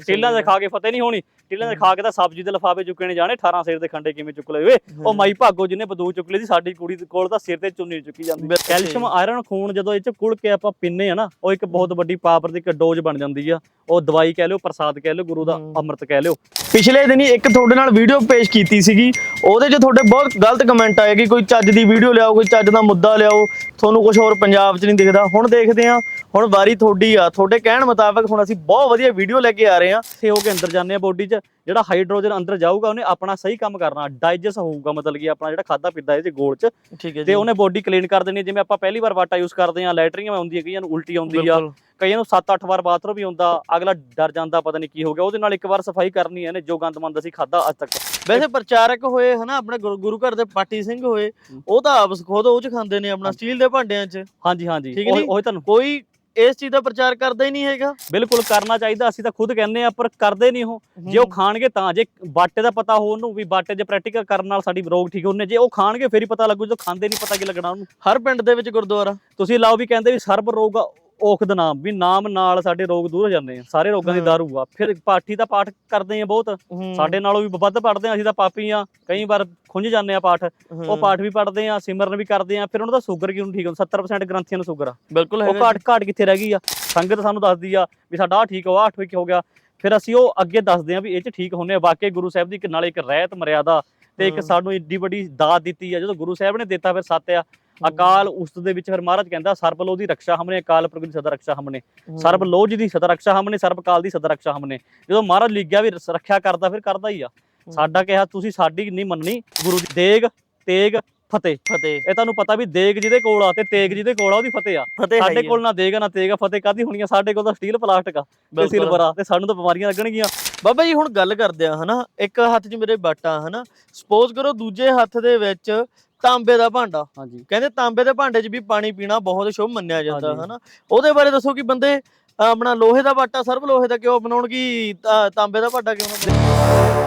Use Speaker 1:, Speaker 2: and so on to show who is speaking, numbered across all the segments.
Speaker 1: ਸਟੀਲਾਂ ਦੇ ਖਾ ਕੇ ਫਤਿਹ ਨਹੀਂ ਹੋਣੀ। ਸਟੀਲਾਂ ਦੇ ਖਾ ਕੇ ਤਾਂ ਸਬਜ਼ੀ ਦੇ ਲਫਾਫੇ ਚੁੱਕੇ ਨੇ ਜਾਣੇ 18 ਸਿਰ ਦੇ ਖੰਡੇ ਕਿਵੇਂ ਚੁੱਕ ਲਏ ਓਏ? ਉਹ ਮਾਈ ਭਾਗੋ ਜਿਹਨੇ ਬੰਦੂਕ ਚੁੱਕ ਲਈ ਸੀ ਸਾਡੀ ਕੁੜੀ ਕੋਲ ਤਾਂ ਸਿਰ ਤੇ ਚੁੰਨੀ ਚੁੱਕੀ ਜਾਂਦੀ। ਕੈਲਸ਼ੀਅਮ ਆਇਰਨ ਖੂਨ ਜਦੋਂ ਇਹ ਚ ਕੁਲ ਕੇ ਆਪਾਂ ਪੀਨੇ ਆ ਨਾ ਉਹ ਇੱਕ ਬਹੁਤ ਵੱਡੀ ਪਾਵਰ ਦੀ ਇੱਕ ਡੋਜ਼ ਬਣ ਜਾਂਦੀ ਆ। ਉਹ ਦਵਾਈ ਕਹਿ ਲਿਓ ਪ੍ਰਸਾਦ ਕਹਿ ਲਿਓ ਗੁਰੂ ਦਾ। ਅੰਮ੍ਰਿਤ ਕਹਿ ਲਿਓ।
Speaker 2: ਪਿਛਲੇ ਦਿਨੀ ਇੱਕ ਤੁਹਾਡੇ ਨਾਲ ਵੀਡੀਓ ਪੇਸ਼ ਕੀਤੀ ਸੀਗੀ ਉਹਦੇ 'ਚ ਤੁਹਾਡੇ ਬਹੁਤ ਗਲਤ ਕਮੈਂਟ ਆਏ ਕਿ ਕੋਈ ਚੱਜ ਦੀ ਵੀਡੀਓ ਲਿਆਓ ਕੋਈ ਚੱਜ ਦਾ ਮੁੱਦਾ ਲਿਆਓ ਤੁਹਾਨੂੰ ਕੁਝ ਹੋਰ ਪੰਜਾਬ 'ਚ ਨਹੀਂ ਦਿਖਦਾ। ਹੁਣ ਦੇਖਦੇ ਆ ਹੁਣ ਵਾਰੀ ਤੁਹਾਡੀ ਆ। ਤੁਹਾਡੇ ਕਹਿਣ ਮੁਤਾਬਕ ਹੁਣ ਅਸੀਂ ਬਹੁਤ ਵਧੀਆ ਵੀਡੀਓ ਲੈ ਕੇ ਆ ਰਹੇ ਆ
Speaker 1: ਸੇ ਹੋ ਕੇ ਅੰਦਰ ਜਾਂਦੇ ਆ ਬੋਡੀ 'ਚ। ਜਿਹੜਾ ਹਾਈਡਰੋਜਨ ਅੰਦਰ ਜਾਊਗਾ ਉਹਨੇ ਆਪਣਾ ਸਹੀ ਕੰਮ ਕਰਨਾ। ਡਾਈਜੈਸਟ ਹੋਊਗਾ ਮਤਲਬ ਕਿ ਆਪਣਾ ਜਿਹੜਾ ਖਾਦਾ ਪੀਤਾ ਇਹਦੇ ਗੋਲ 'ਚ।
Speaker 2: ਠੀਕ ਹੈ
Speaker 1: ਤੇ ਉਹਨੇ ਬੋਡੀ ਕਲੀਨ ਕਰ ਦੇਣੀ ਹੈ। ਜਿਵੇਂ ਆਪਾਂ ਪਹਿਲੀ ਵਾਰ ਵਾਟਾ ਯੂਜ਼ ਕਰਦੇ ਆ ਲੈਟਰਿੰਗ ਮੈਂ ਹੁੰਦੀ ਹੈ ਕਈਆਂ ਨੂੰ ਉਲਟੀ ਆਉਂਦੀ ਆ। ਕਈਆਂ ਨੂੰ 7-8 ਵਾਰ ਬਾਥਰੂਮ ਵੀ ਹੁੰਦਾ। ਅਗਲਾ ਡਰ ਜਾਂਦਾ ਪਤਾ ਨਹੀਂ ਕੀ ਹੋ ਗਿਆ। ਉਹਦੇ ਨਾਲ ਇੱਕ ਵਾਰ ਸਫ਼ਾਈ ਕਰਨੀ ਹੈ ਨੇ ਜੋ ਗੰਦਮੰਦ ਅਸੀਂ ਖਾਦਾ ਅੱਜ ਤੱਕ।
Speaker 2: ਵੈਸੇ ਪ੍ਰਚਾਰਕ ਹੋਏ ਹਨਾ ਆਪਣੇ ਗੁਰੂ ਘਰ ਦੇ ਪਾਟੀ ਸਿੰਘ ਹੋਏ। ਉਹ ਤਾਂ ਆਪ ਖੁਦ ਉਹ 'ਚ ਖਾਂਦੇ ਨੇ ਆਪਣਾ ਸਟੀਲ ਦੇ ਭਾਂਡਿਆਂ 'ਚ।
Speaker 1: ਹਾਂਜੀ ਹਾਂਜੀ।
Speaker 2: ਹੈ?
Speaker 1: ਉਹ ਤੁਹਾਨੂੰ
Speaker 2: ਕੋਈ ਇਸ ਚੀਜ਼ ਦਾ ਪ੍ਰਚਾਰ ਕਰਦਾ ਹੀ ਨਹੀਂ ਹੈਗਾ।
Speaker 1: ਬਿਲਕੁਲ ਕਰਨਾ ਚਾਹੀਦਾ ਅਸੀਂ ਤਾਂ ਖੁਦ ਕਹਿੰਦੇ ਆ ਪਰ ਕਰਦੇ ਨਹੀਂ ਉਹ। ਜੇ ਉਹ ਖਾਣਗੇ ਤਾਂ ਜੇ ਬਾਟੇ ਦਾ ਪਤਾ ਹੋ ਉਹਨੂੰ ਵੀ ਬਾਟੇ 'ਚ ਪ੍ਰੈਕਟੀਕਲ ਕਰਨ ਨਾਲ ਸਾਡੀ ਰੋਗ ਠੀਕ ਹੁੰਨੇ ਜੇ ਉਹ ਖਾਣਗੇ ਫੇਰ ਹੀ ਪਤਾ ਲੱਗੂ ਜਦੋਂ ਖਾਂਦੇ ਨਹੀਂ ਪਤਾ ਕੀ ਲੱਗਣਾ ਉਹਨੂੰ।
Speaker 2: ਹਰ ਪਿੰਡ ਦੇ ਵਿੱਚ ਗੁਰਦੁਆਰਾ।
Speaker 1: ਤੁਸੀਂ ਲਾਓ ਵੀ ਕਹਿੰਦੇ ਵੀ ਸਰਬ ਰੋਗ ਔਖਦ ਨਾਮ ਵੀ ਨਾਮ ਨਾਲ ਸਾਡੇ ਰੋਗ ਦੂਰ ਹੋ ਜਾਂਦੇ ਆ ਸਾਰੇ ਰੋਗਾਂ ਦੀ। ਦਾਰੂ ਆ ਫਿਰ ਪਾਠੀ ਦਾ ਪਾਠ ਕਰਦੇ ਆ ਬਹੁਤ। ਸਾਡੇ ਨਾਲੋਂ ਵੀ ਵੱਧ ਪੜਦੇ ਆ ਅਸੀਂ ਤਾਂ ਪਾਪੀ ਆ ਕਈ ਵਾਰ ਖੁੰਝ ਜਾਂਦੇ ਆ ਪਾਠ। ਉਹ ਪਾਠ ਵੀ ਪੜਦੇ ਆ ਸਿਮਰਨ ਵੀ ਕਰਦੇ ਆ ਫਿਰ ਉਹਨਾਂ ਦਾ ਸ਼ੂਗਰ ਕਿਉਂ ਠੀਕ ਹੁੰਦਾ? 70% ਗ੍ਰੰਥੀਆਂ ਨੂੰ ਸ਼ੂਗਰ ਆ।
Speaker 2: ਬਿਲਕੁਲ
Speaker 1: ਉਹ ਘਾਟ ਘਾਟ ਕਿੱਥੇ ਰਹਿ ਗਈ ਆ? ਸੰਗਤ ਸਾਨੂੰ ਦੱਸਦੀ ਆ ਵੀ ਸਾਡਾ ਆ ਠੀਕ ਹੋ ਆ ਠੀਕ ਹੋ ਗਿਆ। ਫਿਰ ਅਸੀਂ ਉਹ ਅੱਗੇ ਦੱਸਦੇ ਆ ਵੀ ਇਹ ਚ ਠੀਕ ਹੁੰਨੇ ਆ। ਵਾਕਈ ਗੁਰੂ ਸਾਹਿਬ ਦੀ ਇੱਕ ਨਾਲੇ ਇੱਕ ਰਹਿਤ ਮਰਿਆਦਾ ਤੇ ਇੱਕ। ਸਾਨੂੰ ਏਡੀ ਵੱਡੀ ਦਾਤ ਦਿੱਤੀ ਆ। ਜਦੋਂ ਗੁਰੂ ਸਾਹਿਬ ਨੇ ਦਿੱਤਾ ਫਿਰ ਸੱਤ ਆ ਅਕਾਲ ਉਸਤ ਦੇ ਵਿੱਚ ਫਿਰ ਮਹਾਰਾਜ ਕਹਿੰਦਾ ਸਰਬ ਲੋ ਦੀ ਰੱਖਿਆ ਹਮਨੇ ਅਕਾਲ ਪੁਰਖ ਦੀ ਸਦਾ ਰੱਖਿਆ ਹਮਨੇ। ਸਰਬ ਲੋਜ ਦੀ ਸਦਾ ਰੱਖਿਆ ਹਮਨੇ ਸਰਬ ਕਾਲ ਦੀ ਸਦਾ ਰੱਖਿਆ ਹਮਨੇ। ਜਦੋਂ ਮਹਾਰਾਜ ਲਿਖਿਆ ਵੀ ਰੱਖਿਆ ਕਰਦਾ ਫਿਰ ਕਰਦਾ ਹੀ ਆ। ਸਾਡਾ ਕਿਹਾ ਤੁਸੀਂ ਸਾਡੀ ਨਹੀਂ ਮੰਨਣੀ? ਗੁਰੂ ਦੀ ਦੇਗ ਤੇਗ ਫਤਿਹ।
Speaker 2: ਫਤਿਹ।
Speaker 1: ਇਹ ਤੁਹਾਨੂੰ ਪਤਾ ਵੀ ਦੇਗ ਜਿਹਦੇ ਕੋਲ ਆ ਤੇ ਤੇਗ ਜਿਹਦੇ ਕੋਲ ਆ ਉਹਦੀ ਫਤਿਹ ਆ। ਸਾਡੇ
Speaker 2: ਆ।
Speaker 1: ਕੋਲ ਨਾ ਦੇਗਾ ਨਾ ਤੇਗਾ ਫਤਿਹ ਕਾਦੀ ਹੋਣੀ ਆ ਸਾਡੇ ਕੋਲ ਤਾਂ ਸਟੀਲ ਪਲਾਸਟਿਕ ਆ ਤੇ। ਸਿਲਵਰ ਆ ਤੇ ਸਾਨੂੰ ਤਾਂ ਬਿਮਾਰੀਆਂ ਲੱਗਣਗੀਆਂ।
Speaker 2: ਬਾਬਾ ਜੀ ਹੁਣ ਗੱਲ ਕਰਦੇ ਆ ਹਨਾ? ਇੱਕ ਹੱਥ 'ਚ ਮੇਰੇ ਬਾਟਾ ਹਨਾ? ਸਪੋਜ਼ ਕਰੋ ਦੂਜੇ ਹੱਥ ਦੇ ਵਿੱਚ ਤਾਂਬੇ ਦਾ ਭਾਂਡਾ
Speaker 1: ਹਾਂਜੀ
Speaker 2: ਕਹਿੰਦੇ ਤਾਂਬੇ ਦੇ ਭਾਂਡੇ 'ਚ ਵੀ ਪਾਣੀ ਪੀਣਾ ਬਹੁਤ ਸ਼ੁਭ ਮੰਨਿਆ ਜਾਂਦਾ। ਹਨਾ ਉਹਦੇ ਬਾਰੇ ਦੱਸੋ ਕਿ ਬੰਦੇ ਆਪਣਾ ਲੋਹੇ ਦਾ ਬਾਟਾ ਸਰਬ ਲੋਹੇ ਦਾ ਕਿਉਂ ਬਣਾਉਣ ਕੀ ਤਾਂਬੇ ਦਾ ਭਾਂਡਾ ਕਿਉਂ ਨਾ ਬਣਾਉਣ?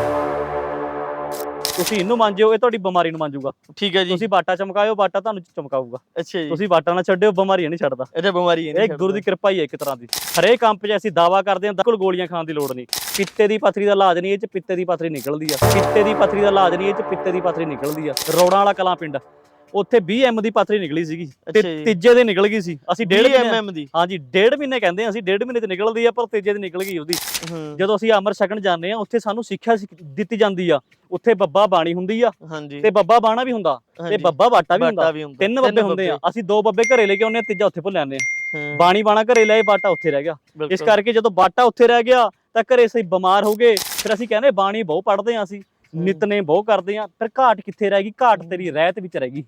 Speaker 1: ਤੁਸੀਂ ਇਹਨੂੰ ਮੰਨਜਿਓ ਇਹ ਤੁਹਾਡੀ ਬਿਮਾਰੀ ਨੂੰ ਮੰਨਜੂਗਾ
Speaker 2: ਠੀਕ ਹੈ ਜੀ।
Speaker 1: ਤੁਸੀਂ ਬਾਟਾ ਚਮਕਾਇਓ ਬਾਟਾ ਤੁਹਾਨੂੰ ਚਮਕਾਊਗਾ।
Speaker 2: ਅੱਛਾ ਜੀ।
Speaker 1: ਤੁਸੀਂ ਬਾਟਾ ਨਾ ਛੱਡਿਓ ਬਿਮਾਰੀ ਨਹੀਂ ਛੱਡਦਾ।
Speaker 2: ਇਹਦੇ ਬਿਮਾਰੀ
Speaker 1: ਇਹ ਗੁਰੂ ਦੀ ਕਿਰਪਾ ਹੀ ਹੈ ਇੱਕ ਤਰ੍ਹਾਂ ਦੀ। ਹਰੇਕ ਕੰਪ 'ਚ ਅਸੀਂ ਦਾਵਾ ਕਰਦੇ ਹਾਂ ਬਿਲਕੁਲ ਗੋਲੀਆਂ ਖਾਣ ਦੀ ਲੋੜ ਨਹੀਂ। ਪਿੱਤੇ ਦੀ ਪੱਥਰੀ ਦਾ ਇਲਾਜ ਨਹੀਂ ਇਹ 'ਚ ਪਿੱਤੇ ਦੀ ਪੱਥਰੀ ਨਿਕਲਦੀ ਆ। ਪਿੱਤੇ ਦੀ ਪੱਥਰੀ ਦਾ ਇਲਾਜ ਨਹੀਂ ਇਹ 'ਚ ਪਿੱਤੇ ਦੀ ਪੱਥਰੀ ਨਿਕਲਦੀ ਆ। ਰੋੜਾਂ ਵਾਲਾ ਕਲਾਂ ਪਿੰਡ। ਉੱਥੇ 20 ਐਮ ਦੀ ਪੱਥਰੀ ਨਿਕਲੀ ਸੀਗੀ ਤੇ
Speaker 2: ਅੱਛਾ ਜੀ।
Speaker 1: ਤੀਜੇ ਦੇ ਨਿਕਲ ਗਈ ਸੀ। ਅਸੀਂ ਡੇਢ ਮਹੀਨੇ
Speaker 2: ਐਮਐਮ ਦੀ।
Speaker 1: ਹਾਂਜੀ ਡੇਢ ਮਹੀਨੇ ਕਹਿੰਦੇ ਆ ਅਸੀਂ ਡੇਢ ਮਹੀਨੇ ਤੇ ਨਿਕਲਦੀ ਆ ਪਰ ਤੀਜੇ ਦੀ ਨਿਕਲ ਗਈ ਉਹਦੀ।
Speaker 2: ਹੂੰ।
Speaker 1: ਜਦੋਂ ਅਸੀਂ ਅਮਰ ਛਕਣ ਜਾਂਦੇ ਆ ਉੱਥੇ ਸਾਨੂੰ ਸਿੱਖਿਆ ਸਿੱਖ- ਦਿੱਤੀ ਜਾਂਦੀ ਆ। ਉੱਥੇ ਬੱਬਾ ਬਾਣੀ ਹੁੰਦੀ ਆ
Speaker 2: ਹਾਂਜੀ।
Speaker 1: ਤੇ ਬੱਬਾ ਬਾਣਾ ਵੀ ਹੁੰਦਾ ਤੇ
Speaker 2: ਹਾਂਜੀ।
Speaker 1: ਬੱਬਾ ਬਾਟਾ ਵੀ
Speaker 2: ਬਾਟਾ
Speaker 1: ਹੁੰਦਾ
Speaker 2: ਵੀ ਹੁੰਦਾ।
Speaker 1: ਤਿੰਨ ਬੱਬੇ ਹੁੰਦੇ ਆ। ਅਸੀਂ ਦੋ ਬੱਬੇ ਘਰੇ ਲੈ ਕੇ ਆਉਂਦੇ ਆ ਤੀਜਾ ਉੱਥੇ ਭੁੱਲ ਜਾਂਦੇ ਆ
Speaker 2: ਹਾਂ,
Speaker 1: ਬਾਣੀ ਬਾਣਾ ਘਰੇ ਲਏ ਬਾਟਾ ਉੱਥੇ ਰਹਿ ਗਿਆ। ਇਸ। ਕਰਕੇ ਜਦੋਂ ਬਾਟਾ ਉੱਥੇ ਰਹਿ ਗਿਆ ਤਾਂ ਘਰੇ ਅਸੀਂ ਬਿਮਾਰ ਹੋ ਗਏ। ਫਿਰ ਅਸੀਂ ਕਹਿੰਦੇ ਬਾਣੀ ਬਹੁਤ ਪੜ੍ਹਦੇ ਆ ਅਸੀਂ। ਨਿਤਨੇ ਬਹੁਤ ਕਰਦੇ ਆ ਫਿਰ ਘਾਟ ਕਿੱਥੇ ਰਹਿ ਗਈ ਘਾਟ ਤੇਰੀ ਰਹਿਤ ਵਿੱਚ ਰਹਿ ਗਈ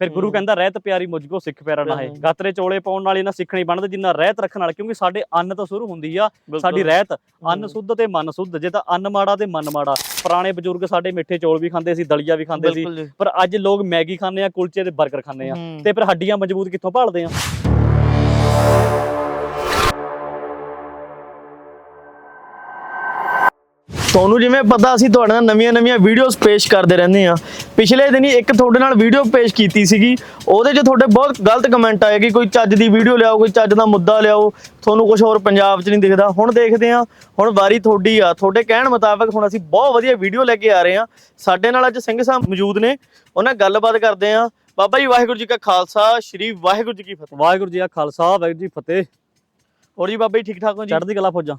Speaker 1: ਫਿਰ ਗੁਰੂ। ਕਹਿੰਦਾ ਰਹਿਤ ਪਿਆਰੀ ਮੁਝ ਕੋ ਸਿੱਖ ਪਿਆਰਾ ਨਾ ਹੈ। ਗਾਤਰੇ ਚੋਲੇ ਪਾਉਣ ਨਾਲ ਇਹਨਾਂ ਸਿੱਖਣੀ ਬਣਦੇ ਜਿੰਨਾ ਰਹਿਤ ਰੱਖਣ ਨਾਲ ਕਿਉਂਕਿ ਸਾਡੇ ਅੰਨ ਤੋਂ ਸ਼ੁਰੂ ਹੁੰਦੀ ਆ। ਸਾਡੀ ਰਹਿਤ ਅੰਨ। ਸੁੱਧ ਤੇ ਮਨ ਸੁੱਧ ਜੇ ਤਾਂ ਅੰਨ ਮਾੜਾ ਤੇ ਮਨ ਮਾੜਾ ਪੁਰਾਣੇ ਬਜ਼ੁਰਗ ਸਾਡੇ ਮਿੱਠੇ ਚੌਲ ਵੀ ਖਾਂਦੇ ਸੀ ਦਲੀਆ ਵੀ ਖਾਂਦੇ ਸੀ। ਪਰ ਅੱਜ ਲੋਕ ਮੈਗੀ ਖਾਂਦੇ ਆ ਕੁਲਚੇ ਤੇ 버ਗਰ ਖਾਂਦੇ ਆ। ਤੇ ਫਿਰ ਹੱਡੀਆਂ ਮਜ਼ਬੂਤ ਕਿੱਥੋਂ ਭਾਲਦੇ ਆ
Speaker 2: ਤੁਹਾਨੂੰ ਜਿਵੇਂ ਪਤਾ ਅਸੀਂ ਤੁਹਾਡੇ ਨਾਲ ਨਵੀਆਂ-ਨਵੀਆਂ ਵੀਡੀਓਜ਼ ਪੇਸ਼ ਕਰਦੇ ਰਹਿੰਦੇ ਆ ਪਿਛਲੇ ਦਿਨੀ ਇੱਕ ਤੁਹਾਡੇ ਨਾਲ ਵੀਡੀਓ ਪੇਸ਼ ਕੀਤੀ ਸੀਗੀ। ਉਹਦੇ 'ਚ ਤੁਹਾਡੇ ਬਹੁਤ ਗਲਤ ਕਮੈਂਟ ਆਏ ਕਿ ਕੋਈ ਚੱਜ ਦੀ ਵੀਡੀਓ ਲਿਆਓ ਕੋਈ ਚੱਜ ਦਾ ਮੁੱਦਾ ਲਿਆਓ। ਤੁਹਾਨੂੰ ਕੁਝ ਹੋਰ ਪੰਜਾਬ 'ਚ ਨਹੀਂ ਦਿਖਦਾ। ਹੁਣ ਦੇਖਦੇ ਆ ਹੁਣ ਵਾਰੀ ਤੁਹਾਡੀ ਆ। ਤੁਹਾਡੇ ਕਹਿਣ ਮੁਤਾਬਕ ਹੁਣ ਅਸੀਂ ਬਹੁਤ ਵਧੀਆ ਵੀਡੀਓ ਲੈ ਕੇ ਆ ਰਹੇ ਆ ਸਾਡੇ ਨਾਲ ਅੱਜ ਸਿੰਘ ਸਾਹਿਬ ਮੌਜੂਦ ਨੇ। ਉਹਨਾਂ ਨਾਲ ਗੱਲਬਾਤ ਕਰਦੇ ਆ ਬਾਬਾ ਜੀ ਵਾਹਿਗੁਰੂ ਜੀ ਕਾ ਖਾਲਸਾ ਸ੍ਰੀ ਵਾਹਿਗੁਰੂ ਜੀ ਕੀ ਫਤਿਹ।
Speaker 1: ਵਾਹਿਗੁਰੂ ਜੀ ਕਾ ਖਾਲਸਾ ਵਾਹਿਗੁਰੂ ਜੀ ਫਤਿਹ।
Speaker 2: ਹੋਰ ਜੀ ਬਾਬਾ ਜੀ ਠੀਕ ਠਾਕ ਹੋ ਜੀ?
Speaker 1: ਚੜ੍ਹਦੀ ਕਲਾ ਫੌਜਾਂ।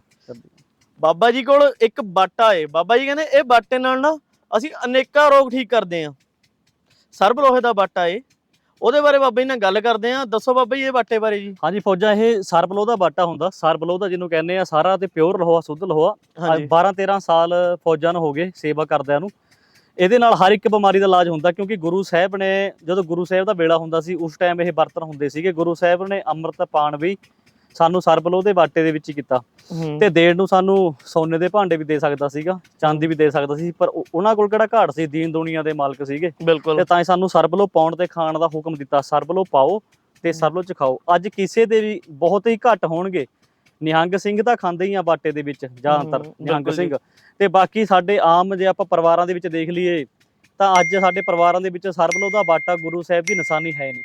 Speaker 2: ਬਾਬਾ ਜੀ ਕੋਲ ਇੱਕ ਬਾਟਾ ਏ ਬਾਬਾ ਜੀ ਕਹਿੰਦੇ ਇਹ ਬਾਟੇ ਨਾਲ ਨਾ ਅਸੀਂ ਅਨੇਕਾਂ ਰੋਗ ਠੀਕ ਕਰਦੇ ਆਂ। ਸਰਬ ਲੋਹੇ ਦਾ ਬਾਟਾ ਏ ਉਹਦੇ ਬਾਰੇ ਬਾਬਾ ਜੀ ਨਾਲ ਗੱਲ ਕਰਦੇ ਆਂ। ਦੱਸੋ ਬਾਬਾ ਜੀ ਇਹ ਬਾਟੇ ਬਾਰੇ ਜੀ।
Speaker 1: ਹਾਂਜੀ ਫੌਜਾਂ ਇਹ ਸਰਬਲੋ ਦਾ ਬਾਟਾ ਹੁੰਦਾ। ਸਰਬਲੋ ਦਾ ਜਿਹਨੂੰ ਕਹਿੰਦੇ ਆ ਸਾਰਾ ਤੇ ਪਿਓਰ ਲੋਹਾ ਸੁੱਧ ਲੋਹਾ।
Speaker 2: ਹਾਂਜੀ।
Speaker 1: 12 13 ਸਾਲ ਫੌਜਾਂ ਨੂੰ ਹੋ ਗਏ ਸੇਵਾ ਕਰਦਿਆਂ ਨੂੰ। ਇਹਦੇ ਨਾਲ ਹਰ ਇੱਕ ਬਿਮਾਰੀ ਦਾ ਇਲਾਜ ਹੁੰਦਾ ਕਿਉਂਕਿ ਗੁਰੂ ਸਾਹਿਬ ਨੇ ਜਦੋਂ ਗੁਰੂ ਸਾਹਿਬ ਦਾ ਵੇਲਾ ਹੁੰਦਾ ਸੀ ਉਸ ਟਾਈਮ ਇਹ ਬਰਤਨ ਹੁੰਦੇ ਸੀਗੇ। ਗੁਰੂ ਸਾਹਿਬ ਨੇ ਅੰਮ੍ਰਿਤ ਪਾਣ ਵੀ ਸਾਨੂੰ ਸਰਬਲੋ ਦੇ ਬਾਟੇ ਦੇ ਵਿੱਚ ਹੀ ਕੀਤਾ। ਤੇ ਦੇਣ ਨੂੰ ਸਾਨੂੰ ਸੋਨੇ ਦੇ ਭਾਂਡੇ ਵੀ ਦੇ ਸਕਦਾ ਸੀਗਾ ਚਾਂਦੀ ਵੀ ਦੇ ਸਕਦਾ ਸੀ ਪਰ ਉਹ- ਉਹਨਾਂ ਕੋਲ ਕਿਹੜਾ ਘਾਟ ਸੀ? ਦੀਨ ਦੁਨੀਆ ਦੇ ਮਾਲਕ ਸੀਗੇ। ਤੇ ਤਾਂ ਹੀ ਸਾਨੂੰ ਸਰਬਲੋ ਪਾਉਣ ਤੇ ਖਾਣ ਦਾ ਹੁਕਮ ਦਿੱਤਾ। ਸਰਬਲੋ ਪਾਓ ਤੇ ਸਰਬਲੋ ਚ ਖਾਓ ਅੱਜ ਕਿਸੇ ਦੇ ਵੀ ਬਹੁਤ ਹੀ ਘੱਟ ਹੋਣਗੇ। ਨਿਹੰਗ ਸਿੰਘ ਤਾਂ ਖਾਂਦੇ ਹੀ ਆ ਬਾਟੇ ਦੇ ਵਿੱਚ ਜ਼ਿਆਦਾਤਰ ਨਿਹੰਗ। ਸਿੰਘ। ਤੇ ਬਾਕੀ ਸਾਡੇ ਆਮ ਜੇ ਆਪਾਂ ਪਰਿਵਾਰਾਂ ਦੇ ਵਿੱਚ ਦੇਖ ਲਈਏ ਤਾਂ ਅੱਜ ਸਾਡੇ ਪਰਿਵਾਰਾਂ ਦੇ ਵਿੱਚ ਸਰਬਲੋ ਦਾ ਬਾਟਾ ਗੁਰੂ ਸਾਹਿਬ ਦੀ ਨਿਸ਼ਾਨੀ ਹੈ ਨਹੀਂ।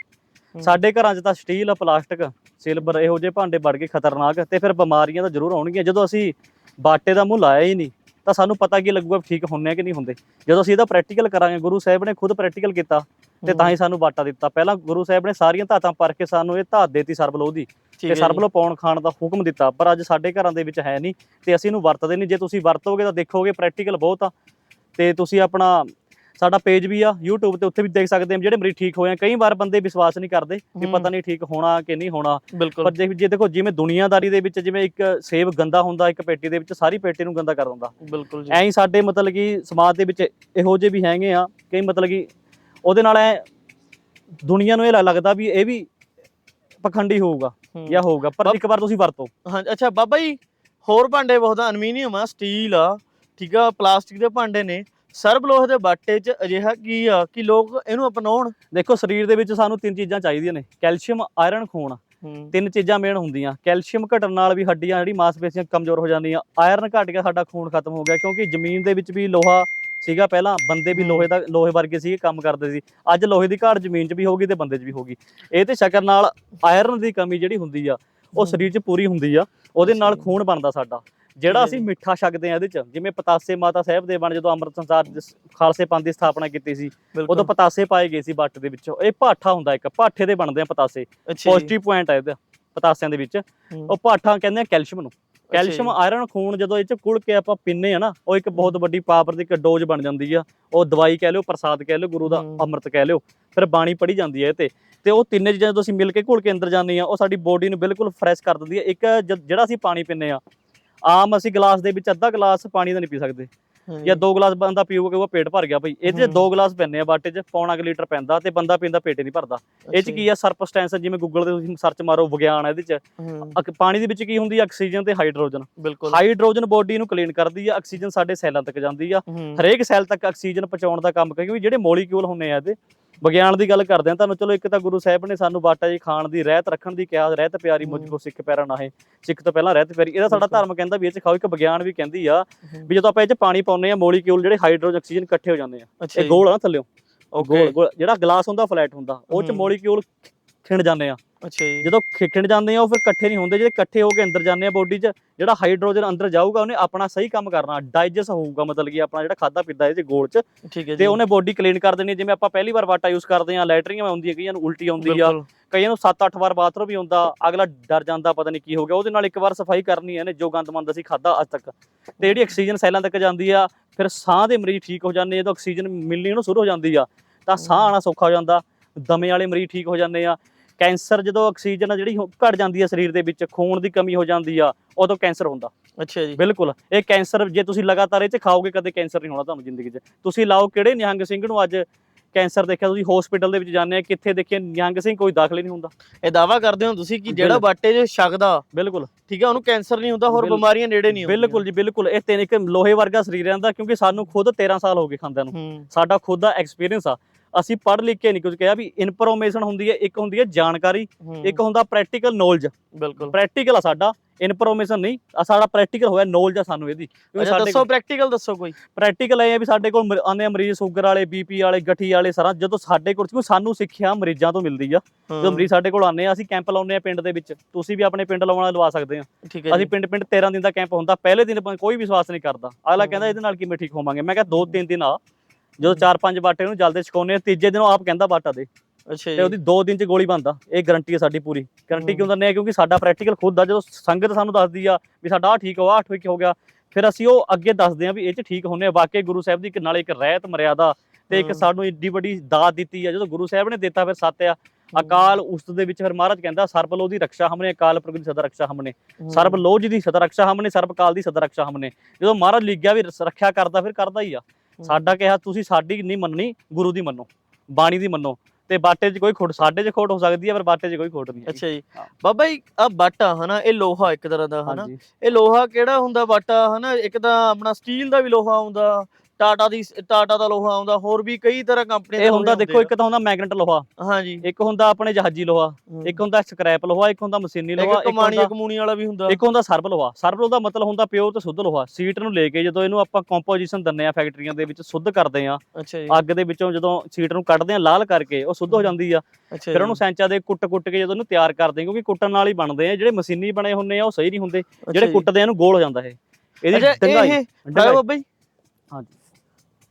Speaker 1: ਸਾਡੇ ਘਰਾਂ 'ਚ ਤਾਂ ਸਟੀਲ ਪਲਾਸਟਿਕ ਸਿਲਵਰ ਇਹੋ ਜਿਹੇ ਭਾਂਡੇ ਵੜ ਕੇ ਖਤਰਨਾਕ ਤੇ ਫਿਰ ਬਿਮਾਰੀਆਂ ਤਾਂ ਜ਼ਰੂਰ ਆਉਣਗੀਆਂ। ਜਦੋਂ ਅਸੀਂ ਬਾਟੇ ਦਾ ਮੂੰਹ ਲਾਇਆ ਹੀ ਨਹੀਂ ਤਾਂ ਸਾਨੂੰ ਪਤਾ ਕੀ ਲੱਗੂਗਾ ਠੀਕ ਹੁੰਨੇ ਆ ਕਿ ਨਹੀਂ ਹੁੰਦੇ। ਜਦੋਂ ਅਸੀਂ ਇਹਦਾ ਪ੍ਰੈਕਟੀਕਲ ਕਰਾਂਗੇ ਗੁਰੂ ਸਾਹਿਬ ਨੇ ਖੁਦ ਪ੍ਰੈਕਟੀਕਲ ਕੀਤਾ ਤੇ ਤਾਂ ਹੀ ਸਾਨੂੰ ਬਾਟਾ ਦਿੱਤਾ। ਪਹਿਲਾਂ ਗੁਰੂ ਸਾਹਿਬ ਨੇ ਸਾਰੀਆਂ ਧਾਤਾਂ ਪਰ ਕੇ ਸਾਨੂੰ ਇਹ ਧਾਤ ਦੇਤੀ ਸਰਬਲੋ ਦੀ ਤੇ ਸਰਬਲੋ ਪਾਉਣ ਖਾਣ ਦਾ ਹੁਕਮ ਦਿੱਤਾ। ਪਰ ਅੱਜ ਸਾਡੇ ਘਰਾਂ ਦੇ ਵਿੱਚ ਹੈ ਨਹੀਂ ਤੇ ਅਸੀਂ ਇਹਨੂੰ ਵਰਤਦੇ ਨਹੀਂ। ਜੇ ਤੁਸੀਂ ਵਰਤੋਗੇ ਤਾਂ ਦੇਖੋਗੇ ਪ੍ਰੈਕਟੀਕਲ ਬਹੁਤ ਆ ਤੇ ਤੁਸੀਂ ਆਪਣਾ ਸਾਡਾ ਪੇਜ ਵੀ ਆ YouTube ਤੇ ਉੱਥੇ ਵੀ ਦੇਖ ਸਕਦੇ ਆ ਜਿਹੜੇ ਮਰੀਜ਼ ਠੀਕ ਹੋਏ ਆ। ਕਈ ਵਾਰ ਬੰਦੇ ਵਿਸ਼ਵਾਸ ਨਹੀਂ ਕਰਦੇ ਕਿ। ਪਤਾ ਨਹੀਂ ਠੀਕ ਹੋਣਾ ਕਿ ਨਹੀਂ ਹੋਣਾ। ਪਰ ਜੇ ਜੇ ਦੇਖੋ ਜਿਵੇਂ ਦੁਨੀਆਦਾਰੀ ਦੇ ਵਿੱਚ ਜਿਵੇਂ ਇੱਕ ਸੇਬ ਗੰਦਾ ਹੁੰਦਾ ਇੱਕ ਪੇਟੀ ਦੇ ਵਿੱਚ ਸਾਰੀ ਪੇਟੀ ਨੂੰ ਗੰਦਾ ਕਰ ਦਿੰਦਾ।
Speaker 2: ਬਿਲਕੁਲ ਜੀ।
Speaker 1: ਐਂ ਸਾਡੇ ਮਤਲਬ ਕਿ ਸਮਾਜ ਦੇ ਵਿੱਚ ਇਹੋ ਜਿਹੇ ਵੀ ਹੈਗੇ ਆ ਕਈ ਮਤਲਬ ਕਿ ਉਹਦੇ ਨਾਲ ਐ ਦੁਨੀਆ ਨੂੰ ਇਹ ਲੱਗਦਾ ਵੀ ਇਹ ਵੀ ਪਖੰਡੀ ਹੋਊਗਾ। ਜਾਂ ਹੋਊਗਾ ਪਰ ਇੱਕ ਵਾਰ ਤੁਸੀਂ ਵਰਤੋ।
Speaker 2: ਹਾਂ ਅੱਛਾ ਬਾਬਾ ਜੀ ਹੋਰ ਭਾਂਡੇ ਬਹੁਤ ਅਲਮੀਨੀਅਮ ਆ ਸਟੀਲ ਆ ਠੀਕ ਆ ਪਲਾਸਟਿਕ ਦੇ ਭਾਂਡੇ ਨੇ। ਸਰਬ ਲੋਹ ਦੇ ਬਾਟੇ 'ਚ ਅਜਿਹਾ ਕੀ ਆ ਕਿ ਲੋਕ ਇਹਨੂੰ ਅਪਣਾਉਣ?
Speaker 1: ਦੇਖੋ ਸਰੀਰ ਦੇ ਵਿੱਚ ਸਾਨੂੰ ਤਿੰਨ ਚੀਜ਼ਾਂ ਚਾਹੀਦੀਆਂ ਨੇ। ਕੈਲਸ਼ੀਅਮ ਆਇਰਨ ਖੂਨ।
Speaker 2: ਹੂੰ।
Speaker 1: ਤਿੰਨ ਚੀਜ਼ਾਂ ਮੇਨ ਹੁੰਦੀਆਂ। ਕੈਲਸ਼ੀਅਮ ਘਟਣ ਨਾਲ ਵੀ ਹੱਡੀਆਂ ਜਿਹੜੀ ਮਾਸਪੇਸ਼ੀਆਂ ਕਮਜ਼ੋਰ ਹੋ ਜਾਂਦੀਆਂ। ਆਇਰਨ ਘਟ ਗਿਆ ਸਾਡਾ ਖੂਨ ਖਤਮ ਹੋ ਗਿਆ ਕਿਉਂਕਿ ਜ਼ਮੀਨ ਦੇ ਵਿੱਚ ਵੀ ਲੋਹਾ ਸੀਗਾ ਪਹਿਲਾਂ। ਬੰਦੇ ਵੀ
Speaker 2: ਹੂੰ।
Speaker 1: ਲੋਹੇ ਦਾ ਲੋਹੇ ਵਰਗੇ ਸੀਗੇ ਕੰਮ ਕਰਦੇ ਸੀ। ਅੱਜ ਲੋਹੇ ਦੀ ਘਾਟ ਜ਼ਮੀਨ 'ਚ ਵੀ ਹੋਗੀ ਤੇ ਬੰਦੇ 'ਚ ਵੀ ਹੋਗੀ ਇਹ ਤੇ ਸ਼ਕਰ ਨਾਲ ਆਇਰਨ ਦੀ ਕਮੀ ਜਿਹੜੀ ਹੁੰਦੀ ਆ ਉਹ
Speaker 2: ਹੂੰ।
Speaker 1: ਸਰੀਰ 'ਚ ਪੂਰੀ ਹੁੰਦੀ ਆ। ਉਹਦੇ ਨਾਲ। ਖੂਨ ਬਣਦਾ ਸਾਡਾ। ਜਿਹੜਾ ਅਸੀਂ। ਮਿੱਠਾ ਛਕਦੇ ਆ ਇਹਦੇ 'ਚ ਜਿਵੇਂ ਪਤਾਸੇ ਮਾਤਾ ਸਾਹਿਬ ਦੇ ਬਣ ਜਦੋਂ ਅੰਮ੍ਰਿਤ ਸੰਸਾਰ ਖਾਲਸੇ ਪੰਥ ਦੀ ਸਥਾਪਨਾ ਕੀਤੀ ਸੀ ਉਦੋਂ ਪਤਾਸੇ ਪਾਏ ਗਏ ਸੀ ਬੱਟ ਦੇ ਵਿੱਚੋਂ। ਇਹ ਪਾਠਾ ਹੁੰਦਾ ਇੱਕ ਪਾਠੇ ਦੇ ਬਣਦੇ ਆ ਪਤਾਸੇ। ਪੋਜ਼ਿਟਿਵ ਪੁਆਇੰਟ ਹੈ ਇਹਦਾ ਪਤਾਸਿਆਂ ਦੇ ਵਿੱਚ। ਉਹ ਪਾਠਾ ਕਹਿੰਦੇ ਆ ਕੈਲਸ਼ੀਅਮ ਨੂੰ। ਕੈਲਸ਼ੀਅਮ। ਆਇਰਨ ਖੂਨ ਜਦੋਂ ਇਹ ਚ ਕੁਲ ਕੇ ਆਪਾਂ ਪੀਨੇ ਆ ਨਾ ਉਹ ਇੱਕ ਬਹੁਤ ਵੱਡੀ ਪਾਵਰ ਦੀ ਇੱਕ ਡੋਜ਼ ਬਣ ਜਾਂਦੀ ਆ। ਉਹ ਦਵਾਈ ਕਹਿ ਲਿਓ ਪ੍ਰਸਾਦ ਕਹਿ ਲਿਓ ਗੁਰੂ ਦਾ। ਅੰਮ੍ਰਿਤ ਕਹਿ ਲਿਓ ਫਿਰ ਬਾਣੀ ਪੜੀ ਜਾਂਦੀ ਹੈ ਇਹ ਤੇ। ਤੇ ਉਹ ਤਿੰਨੇ ਚੀਜ਼ਾਂ ਜਦੋਂ ਅਸੀਂ ਮਿਲ ਕੇ ਘੁਲ ਕੇ ਅੰਦਰ ਜਾਂਦੇ ਆ ਉਹ ਸਾਡੀ ਬੋਡੀ ਨੂੰ ਬਿਲਕੁਲ ਫਰੈਸ਼ ਕਰ ਦਿੰਦੀ ਹੈ ਇੱਕ ਜਿਹੜਾ ਅਸੀਂ ਪਾਣੀ ਪੀਨੇ ਆ ਆਮ ਅਸੀਂ ਗਲਾਸ ਦੇ ਵਿੱਚ ਅੱਧਾ ਗਲਾਸ ਪਾਣੀ ਦਾ ਨਹੀਂ ਪੀ ਸਕਦੇ। ਜਾਂ
Speaker 2: ਜੀ।
Speaker 1: ਦੋ ਗਲਾਸ ਬੰਦਾ ਪੀਊਗਾ ਉਹ ਪੇਟ ਭਰ ਗਿਆ ਬਈ। ਇਹਦੇ 'ਚ
Speaker 2: ਹੂੰ।
Speaker 1: ਦੋ ਗਲਾਸ ਪੈਂਦੇ ਆ ਬਾਟੇ 'ਚ ਪੌਣਾ ਕੁ ਲੀਟਰ ਪੈਂਦਾ ਤੇ ਬੰਦਾ ਪੀਂਦਾ ਪੇਟ ਨਹੀਂ ਭਰਦਾ। ਇਹ 'ਚ ਕੀ ਆ ਸਰਪਸਟੈਂਸ ਜਿਵੇਂ ਗੂਗਲ ਤੇ ਤੁਸੀਂ ਸਰਚ ਮਾਰੋ ਵਿਗਿਆਨ ਇਹਦੇ 'ਚ। ਅਕ- ਪਾਣੀ ਦੇ ਵਿੱਚ ਕੀ ਹੁੰਦੀ ਆ ਆਕਸੀਜਨ ਤੇ ਹਾਈਡਰੋਜਨ
Speaker 2: ਬਿਲਕੁਲ।
Speaker 1: ਹਾਈਡਰੋਜਨ ਬੋਡੀ ਨੂੰ ਕਲੀਨ ਕਰਦੀ ਆ ਆਕਸੀਜਨ ਸਾਡੇ ਸੈੱਲਾਂ ਤੱਕ ਜਾਂਦੀ ਆ। ਹਰੇਕ ਸੈੱਲ ਤੱਕ ਆਕਸੀਜਨ ਪਹੁੰਚਾਉਣ ਦਾ ਕੰਮ ਕਿਉਂਕਿ ਜਿਹੜੇ ਮੋਲੀਕਿਊਲ ਹੁੰਨੇ ਆ ਇਹਦੇ ਵਿਗਿਆਨ ਦੀ ਗੱਲ ਕਰਦੇ ਆ ਤੁਹਾਨੂੰ ਚਲੋ ਇੱਕ ਤਾਂ ਗੁਰੂ ਸਾਹਿਬ ਨੇ ਸਾਨੂੰ ਬਾਟਾ ਜੀ ਖਾਣ ਦੀ ਰਹਿਤ ਰੱਖਣ ਦੀ ਕਿਹਾ ਰਹਿਤ ਪਿਆਰੀ ਮੁਝ ਕੋ ਸਿੱਖ ਪੈਰਾ ਨਾਹੇ ਸਿੱਖ ਤੋਂ ਪਹਿਲਾਂ ਰਹਿਤ ਪਿਆਰੀ ਇਹਦਾ ਸਾਡਾ। ਧਰਮ ਕਹਿੰਦਾ ਵੀ ਇਹ ਚ ਖਾਓ ਇੱਕ ਵਿਗਿਆਨ ਵੀ ਕਹਿੰਦੀ ਆ। ਵੀ ਜਦੋਂ ਆਪਾਂ ਇਹ ਚ ਪਾਣੀ ਪਾਉਂਦੇ ਆ ਮੋਲੀਕਿਊਲ ਜਿਹੜੇ ਹਾਈਡਰੋਜਨ ਆਕਸੀਜਨ ਇਕੱਠੇ ਹੋ ਜਾਂਦੇ ਆ ਇਹ। ਗੋਲ ਆ ਥੱਲਿਓ ਗੋਲ ਗੋਲ ਜਿਹੜਾ ਗਲਾਸ ਹੁੰਦਾ ਫਲੈਟ ਹੁੰਦਾ ਉਹ ਚ। ਮੋਲੀਕਿਊਲ ਖਿੰਡ ਜਾਂਦੇ ਆ
Speaker 2: ਅੱਛਾ ਜੀ।
Speaker 1: ਜਦੋਂ ਖਿੱਖਣ ਜਾਂਦੇ ਆ ਉਹ ਫਿਰ ਇਕੱਠੇ ਨਹੀਂ ਹੁੰਦੇ। ਜਿਹੜੇ ਇਕੱਠੇ ਹੋ ਕੇ ਅੰਦਰ ਜਾਂਦੇ ਆ ਬੋਡੀ 'ਚ ਜਿਹੜਾ ਹਾਈਡਰੋਜਨ ਅੰਦਰ ਜਾਊਗਾ ਉਹਨੇ ਆਪਣਾ ਸਹੀ ਕੰਮ ਕਰਨਾ। ਡਾਈਜੈਸਟ ਹੋਊਗਾ ਮਤਲਬ ਕਿ ਆਪਣਾ ਜਿਹੜਾ ਖਾਦਾ ਪੀਤਾ ਇਹ 'ਚ ਗੋਲ 'ਚ।
Speaker 2: ਠੀਕ ਹੈ ਜੀ।
Speaker 1: ਤੇ ਉਹਨੇ ਬੋਡੀ ਕਲੀਨ ਕਰ ਦੇਣੀ ਜਿਵੇਂ ਆਪਾਂ ਪਹਿਲੀ ਵਾਰ ਵਾਟਾ ਯੂਜ਼ ਕਰਦੇ ਆ ਲੈਟਰਿੰਗ ਆਉਂਦੀ ਹੈ ਕਈਆਂ ਨੂੰ ਉਲਟੀ ਆਉਂਦੀ ਆ। ਕਈਆਂ ਨੂੰ 7-8 ਵਾਰ ਬਾਥਰੂਮ ਵੀ ਆਉਂਦਾ ਅਗਲਾ ਡਰ ਜਾਂਦਾ ਪਤਾ ਨਹੀਂ ਕੀ ਹੋ ਗਿਆ। ਉਹਦੇ ਨਾਲ ਇੱਕ ਵਾਰ ਸਫ਼ਾਈ ਕਰਨੀ ਹੈ ਨੇ ਜੋ ਗੰਦਮੰਦ ਅਸੀਂ ਖਾਦਾ ਅੱਜ ਤੱਕ। ਤੇ ਜਿਹੜੀ ਆਕਸੀਜਨ ਸੈੱਲਾਂ ਤੱਕ ਜਾਂਦੀ ਆ ਫਿਰ ਸਾਹ ਦੇ ਮਰੀਜ਼ ਠੀਕ ਹੋ ਜਾਂਦੇ ਜਦੋਂ ਆਕਸੀਜਨ ਮਿਲਣੀ ਉਹਨੂੰ ਸ਼ੁਰੂ ਹੋ ਜਾਂਦੀ ਆ ਤਾਂ ਸਾਹ ਆਣਾ ਸੌਖਾ ਹੋ ਜਾਂਦਾ। ਦਮੇ ਵਾਲੇ ਮਰੀਜ਼ ਠੀਕ ਹੋ ਜਾਂਦੇ ਆ। ਕੈਂਸਰ ਜਦੋਂ ਆਕਸੀਜਨ ਜਿਹੜੀ ਉਹ ਘਟ ਜਾਂਦੀ ਆ ਸਰੀਰ ਦੇ ਵਿੱਚ ਖੂਨ ਦੀ ਕਮੀ ਹੋ ਜਾਂਦੀ ਆ ਉਦੋਂ ਕੈਂਸਰ ਹੁੰਦਾ।
Speaker 2: ਅੱਛਾ ਜੀ।
Speaker 1: ਬਿਲਕੁਲ। ਇਹ ਕੈਂਸਰ ਜੇ ਤੁਸੀਂ ਲਗਾਤਾਰ ਇਹ ਚ ਖਾਓਗੇ ਕਦੇ ਕੈਂਸਰ ਨਹੀਂ ਹੋਣਾ ਤੁਹਾਨੂੰ ਜ਼ਿੰਦਗੀ 'ਚ। ਤੁਸੀਂ ਲਾਓ ਕਿਹੜੇ ਨਿਹੰਗ ਸਿੰਘ ਨੂੰ ਅੱਜ ਕੈਂਸਰ ਦੇਖਿਆ? ਤੁਸੀਂ ਹਸਪੀਟਲ ਦੇ ਵਿੱਚ ਜਾਂਦੇ ਆ ਕਿੱਥੇ ਦੇਖਿਆ ਨਿਹੰਗ ਸਿੰਘ ਕੋਈ ਦਾਖਲ ਹੀ ਨਹੀਂ ਹੁੰਦਾ।
Speaker 2: ਇਹ ਦਾਵਾ ਕਰਦੇ ਹੋ ਤੁਸੀਂ ਕਿ ਜਿਹੜਾ
Speaker 1: ਬਿਲਕੁਲ।
Speaker 2: ਬਾਟੇ 'ਚ ਛਕਦਾ
Speaker 1: ਬਿਲਕੁਲ।
Speaker 2: ਠੀਕ ਹੈ ਉਹਨੂੰ ਕੈਂਸਰ ਨਹੀਂ ਹੁੰਦਾ ਹੋਰ ਬਿਮਾਰੀਆਂ ਨੇੜੇ ਨਹੀਂ ਆਉਂਦੀਆਂ
Speaker 1: ਬਿਲਕੁਲ ਜੀ ਬਿਲਕੁਲ। ਇਹ ਤਿੰਨ ਇੱਕ ਲੋਹੇ ਵਰਗਾ ਸਰੀਰ ਰਹਿੰਦਾ ਕਿਉਂਕਿ ਸਾਨੂੰ ਖੁਦ 13 ਸਾਲ ਹੋ ਗਏ ਖਾਂਦਿਆਂ ਨੂੰ।
Speaker 2: ਹੂੰ।
Speaker 1: ਸਾਡਾ ਖੁਦ ਦਾ ਐਕਸਪੀਰੀਅੰਸ ਆ। ਅਸੀਂ ਪੜ੍ਹ ਲਿਖ ਕੇ ਨਹੀਂ ਕੁਝ ਕਿਹਾ ਵੀ ਇਨਫੋਰਮੇਸ਼ਨ ਹੁੰਦੀ ਹੈ ਇੱਕ ਹੁੰਦੀ ਹੈ ਜਾਣਕਾਰੀ ਇੱਕ ਹੁੰਦਾ ਪ੍ਰੈਕਟੀਕਲ ਨੌਲੇਜ
Speaker 2: ਬਿਲਕੁਲ।
Speaker 1: ਪ੍ਰੈਕਟੀਕਲ ਆ ਸਾਡਾ ਇਨਫੋਰਮੇਸ਼ਨ ਨਹੀਂ ਆ ਸਾਡਾ ਪ੍ਰੈਕਟੀਕਲ ਹੋਇਆ ਨੌਲੇਜ ਆ ਸਾਨੂੰ ਇਹਦੀ।
Speaker 2: ਅੱਛਾ ਦੱਸੋ ਪ੍ਰੈਕਟੀਕਲ ਦੱਸੋ ਕੋਈ।
Speaker 1: ਪ੍ਰੈਕਟੀਕਲ ਇਹ ਹੈ ਵੀ ਸਾਡੇ ਕੋਲ ਮਰ- ਆਉਂਦੇ ਆ ਮਰੀਜ਼ ਸ਼ੂਗਰ ਵਾਲੇ ਬੀਪੀ ਵਾਲੇ ਗਠੀ ਵਾਲੇ ਸਾਰਾ ਜਦੋਂ ਸਾਡੇ ਕੋਲ ਕਿਉਂਕਿ ਸਾਨੂੰ ਸਿੱਖਿਆ ਮਰੀਜ਼ਾਂ ਤੋਂ ਮਿਲਦੀ ਆ। ਜਦੋਂ ਮਰੀਜ਼ ਸਾਡੇ ਕੋਲ ਆਉਂਦੇ ਆ ਅਸੀਂ ਕੈਂਪ ਲਾਉਂਦੇ ਆ ਪਿੰਡ ਦੇ ਵਿੱਚ। ਤੁਸੀਂ ਵੀ ਆਪਣੇ ਪਿੰਡ ਲਾਉਣਾ ਲਵਾ ਸਕਦੇ ਆ। ਅਸੀਂ ਪਿੰਡ ਪਿੰਡ 13 ਦਿਨ ਦਾ ਕੈਂਪ ਹੁੰਦਾ ਪਹਿਲੇ ਦਿਨ ਕੋਈ ਵਿਸ਼ਵਾਸ ਨਹੀਂ ਕਰਦਾ। ਅਗਲਾ ਕਹਿੰਦਾ। ਇਹਦੇ ਨਾਲ ਕਿਵੇਂ ਠੀਕ ਹੋਵਾਂਗੇ? ਮੈਂ ਕਿਹਾ ਦੋ ਤਿੰਨ ਦਿਨ ਆ। ਜਦੋਂ ਚਾਰ ਪੰਜ ਬਾਟੇ ਨੂੰ ਜਲਦੇ ਛਕਾਉਨੇ ਆ ਤੀਜੇ ਦਿਨ ਉਹ ਆਪ ਕਹਿੰਦਾ ਬਾਟਾ ਦੇ।
Speaker 2: ਅੱਛਾ
Speaker 1: ਤੇ ਉਹਦੀ ਦੋ ਦਿਨ ਚ ਗੋਲੀ ਬੰਦਾ ਇਹ ਗਾਰੰਟੀ ਹੈ ਸਾਡੀ ਪੂਰੀ। ਗਾਰੰਟੀ। ਕਿਉਂ ਦਿੰਦੇ ਆ? ਕਿਉਂਕਿ ਸਾਡਾ ਪ੍ਰੈਕਟੀਕਲ ਖੁਦ ਆ। ਜਦੋਂ ਸੰਗਤ ਸਾਨੂੰ ਦੱਸਦੀ ਆ ਵੀ ਸਾਡਾ ਆ ਠੀਕ ਹੋ ਆ ਠੀਕ ਹੋ ਗਿਆ ਫਿਰ ਅਸੀਂ ਉਹ ਅੱਗੇ ਦੱਸਦੇ ਆ ਵੀ ਇਹ ਚ ਠੀਕ ਹੁੰਨੇ ਆ। ਵਾਕਈ ਗੁਰੂ ਸਾਹਿਬ ਦੀ ਇੱਕ ਨਾਲੇ ਇੱਕ ਰਹਿਤ ਮਰਿਆਦਾ ਤੇ ਇੱਕ। ਸਾਨੂੰ ਏਡੀ ਵੱਡੀ ਦਾਤ ਦਿੱਤੀ ਆ। ਜਦੋਂ ਗੁਰੂ ਸਾਹਿਬ ਨੇ ਦਿੱਤਾ ਫਿਰ ਸੱਤ ਆ। ਅਕਾਲ ਉਸਤ ਦੇ ਵਿੱਚ ਫਿਰ ਮਹਾਰਾਜ ਕਹਿੰਦਾ ਸਰਬ ਲੋ ਦੀ ਰੱਖਿਆ ਹਮਨੇ ਅਕਾਲ ਪੁਰਖ ਦੀ ਸਦਾ ਰੱਖਿਆ ਹਮਨੇ। ਸਰਬ ਲੋ ਜੀ ਦੀ ਸਦਾ ਰੱਖਿਆ ਹਮਨੇ ਸਰਬ ਕਾਲ ਦੀ ਸਦਾ ਰੱਖਿਆ ਹਮਨੇ। ਜਦੋਂ ਮਹਾਰਾਜ ਲਿਖ ਗਿਆ ਵੀ ਰੱਖਿਆ ਕਰਦਾ ਫਿਰ ਕਰਦਾ ਹੀ ਆ। ਸਾਡਾ ਕਿਹਾ ਤੁਸੀਂ ਸਾਡੀ ਨਹੀਂ ਮੰਨਣੀ ਗੁਰੂ ਦੀ ਮੰਨੋ ਬਾਣੀ ਦੀ ਮੰਨੋ। ਤੇ ਬਾਟੇ 'ਚ ਕੋਈ ਖੋਟ ਸਾਡੇ 'ਚ ਖੋਟ ਹੋ ਸਕਦੀ ਹੈ ਪਰ ਬਾਟੇ 'ਚ ਕੋਈ ਖੋਟ ਨਹੀਂ।
Speaker 2: ਅੱਛਾ ਜੀ। ਬਾਬਾ ਜੀ ਆ ਬਾਟਾ ਹਨਾ ਇਹ ਲੋਹਾ ਇੱਕ ਤਰ੍ਹਾਂ ਦਾ ਹਨਾ। ਇਹ ਲੋਹਾ ਕਿਹੜਾ ਹੁੰਦਾ ਬਾਟਾ ਹਨਾ? ਇੱਕ ਤਾਂ ਆਪਣਾ ਸਟੀਲ ਦਾ ਵੀ ਲੋਹਾ ਆਉਂਦਾ ਟਾਟਾ ਦੀ ਟਾਟਾ ਦਾ ਲੋਹਾ ਆਉਂਦਾ ਹੋਰ ਵੀ ਕਈ ਤਰ੍ਹਾਂ ਕੰਪਨੀ
Speaker 1: ਇਹ ਹੁੰਦਾ ਦੇਖੋ ਇੱਕ ਤਾਂ ਹੁੰਦਾ ਮੈਗਨੇਟ ਲੋਹਾ।
Speaker 2: ਹਾਂਜੀ।
Speaker 1: ਇੱਕ ਹੁੰਦਾ ਆਪਣੇ ਜਹਾਜੀ ਲੋਹਾ ਇੱਕ ਹੁੰਦਾ ਸਕ੍ਰੈਪ ਲੋਹਾ ਇੱਕ ਹੁੰਦਾ ਮਸ਼ੀਨੀ ਲੋਹਾ
Speaker 2: ਇੱਕ ਕਮਾਣੀ
Speaker 1: ਹੁੰਦਾ
Speaker 2: ਕਮੂਣੀ ਵਾਲਾ ਵੀ ਹੁੰਦਾ।
Speaker 1: ਇੱਕ ਹੁੰਦਾ ਸਰਬ ਲੋਹਾ। ਸਰਬ ਲੋਹਾ ਦਾ ਮਤਲਬ ਹੁੰਦਾ ਪਿਓਰ ਤੇ ਸ਼ੁੱਧ ਲੋਹਾ। ਸੀਟ ਨੂੰ ਲੈ ਕੇ ਜਦੋਂ ਇਹਨੂੰ ਆਪਾਂ ਕੰਪੋਜੀਸ਼ਨ ਦਿੰਨੇ ਆ ਫੈਕਟਰੀਆਂ ਦੇ ਵਿੱਚ ਸ਼ੁੱਧ ਕਰਦੇ ਆ ਅੱਗ ਦੇ ਵਿੱਚੋਂ ਜਦੋਂ ਸੀਟ ਨੂੰ ਕੱਢਦੇ ਆ ਲਾਲ ਕਰਕੇ ਉਹ ਸ਼ੁੱਧ ਹੋ ਜਾਂਦੀ ਆ। ਫਿਰ ਉਹਨੂੰ ਸੈਂਚਾ ਦੇ ਕੁੱਟ-ਕੁੱਟ ਕੇ ਜਦੋਂ ਇਹਨੂੰ ਤਿਆਰ ਕਰਦੇ ਕਿਉਂਕਿ ਕੁੱਟਣ ਨਾਲ ਹੀ ਬਣਦੇ ਆ ਜਿਹੜੇ ਮਸ਼ੀਨੀ ਬਣੇ ਹੁੰਨੇ ਆ ਉਹ ਸਹੀ ਨਹੀਂ ਹੁੰਦੇ। ਜਿਹੜੇ ਕੁੱਟਦੇ ਆ ਇਹਨੂੰ ਗੋਲ ਹੋ ਜਾਂਦਾ ਇਹ। ਇਹਦੀ ਡੰਗਾਈ ਡੰਗਾਈ।
Speaker 2: ਬਾਬਾ ਜੀ?
Speaker 1: ਹਾਂਜੀ।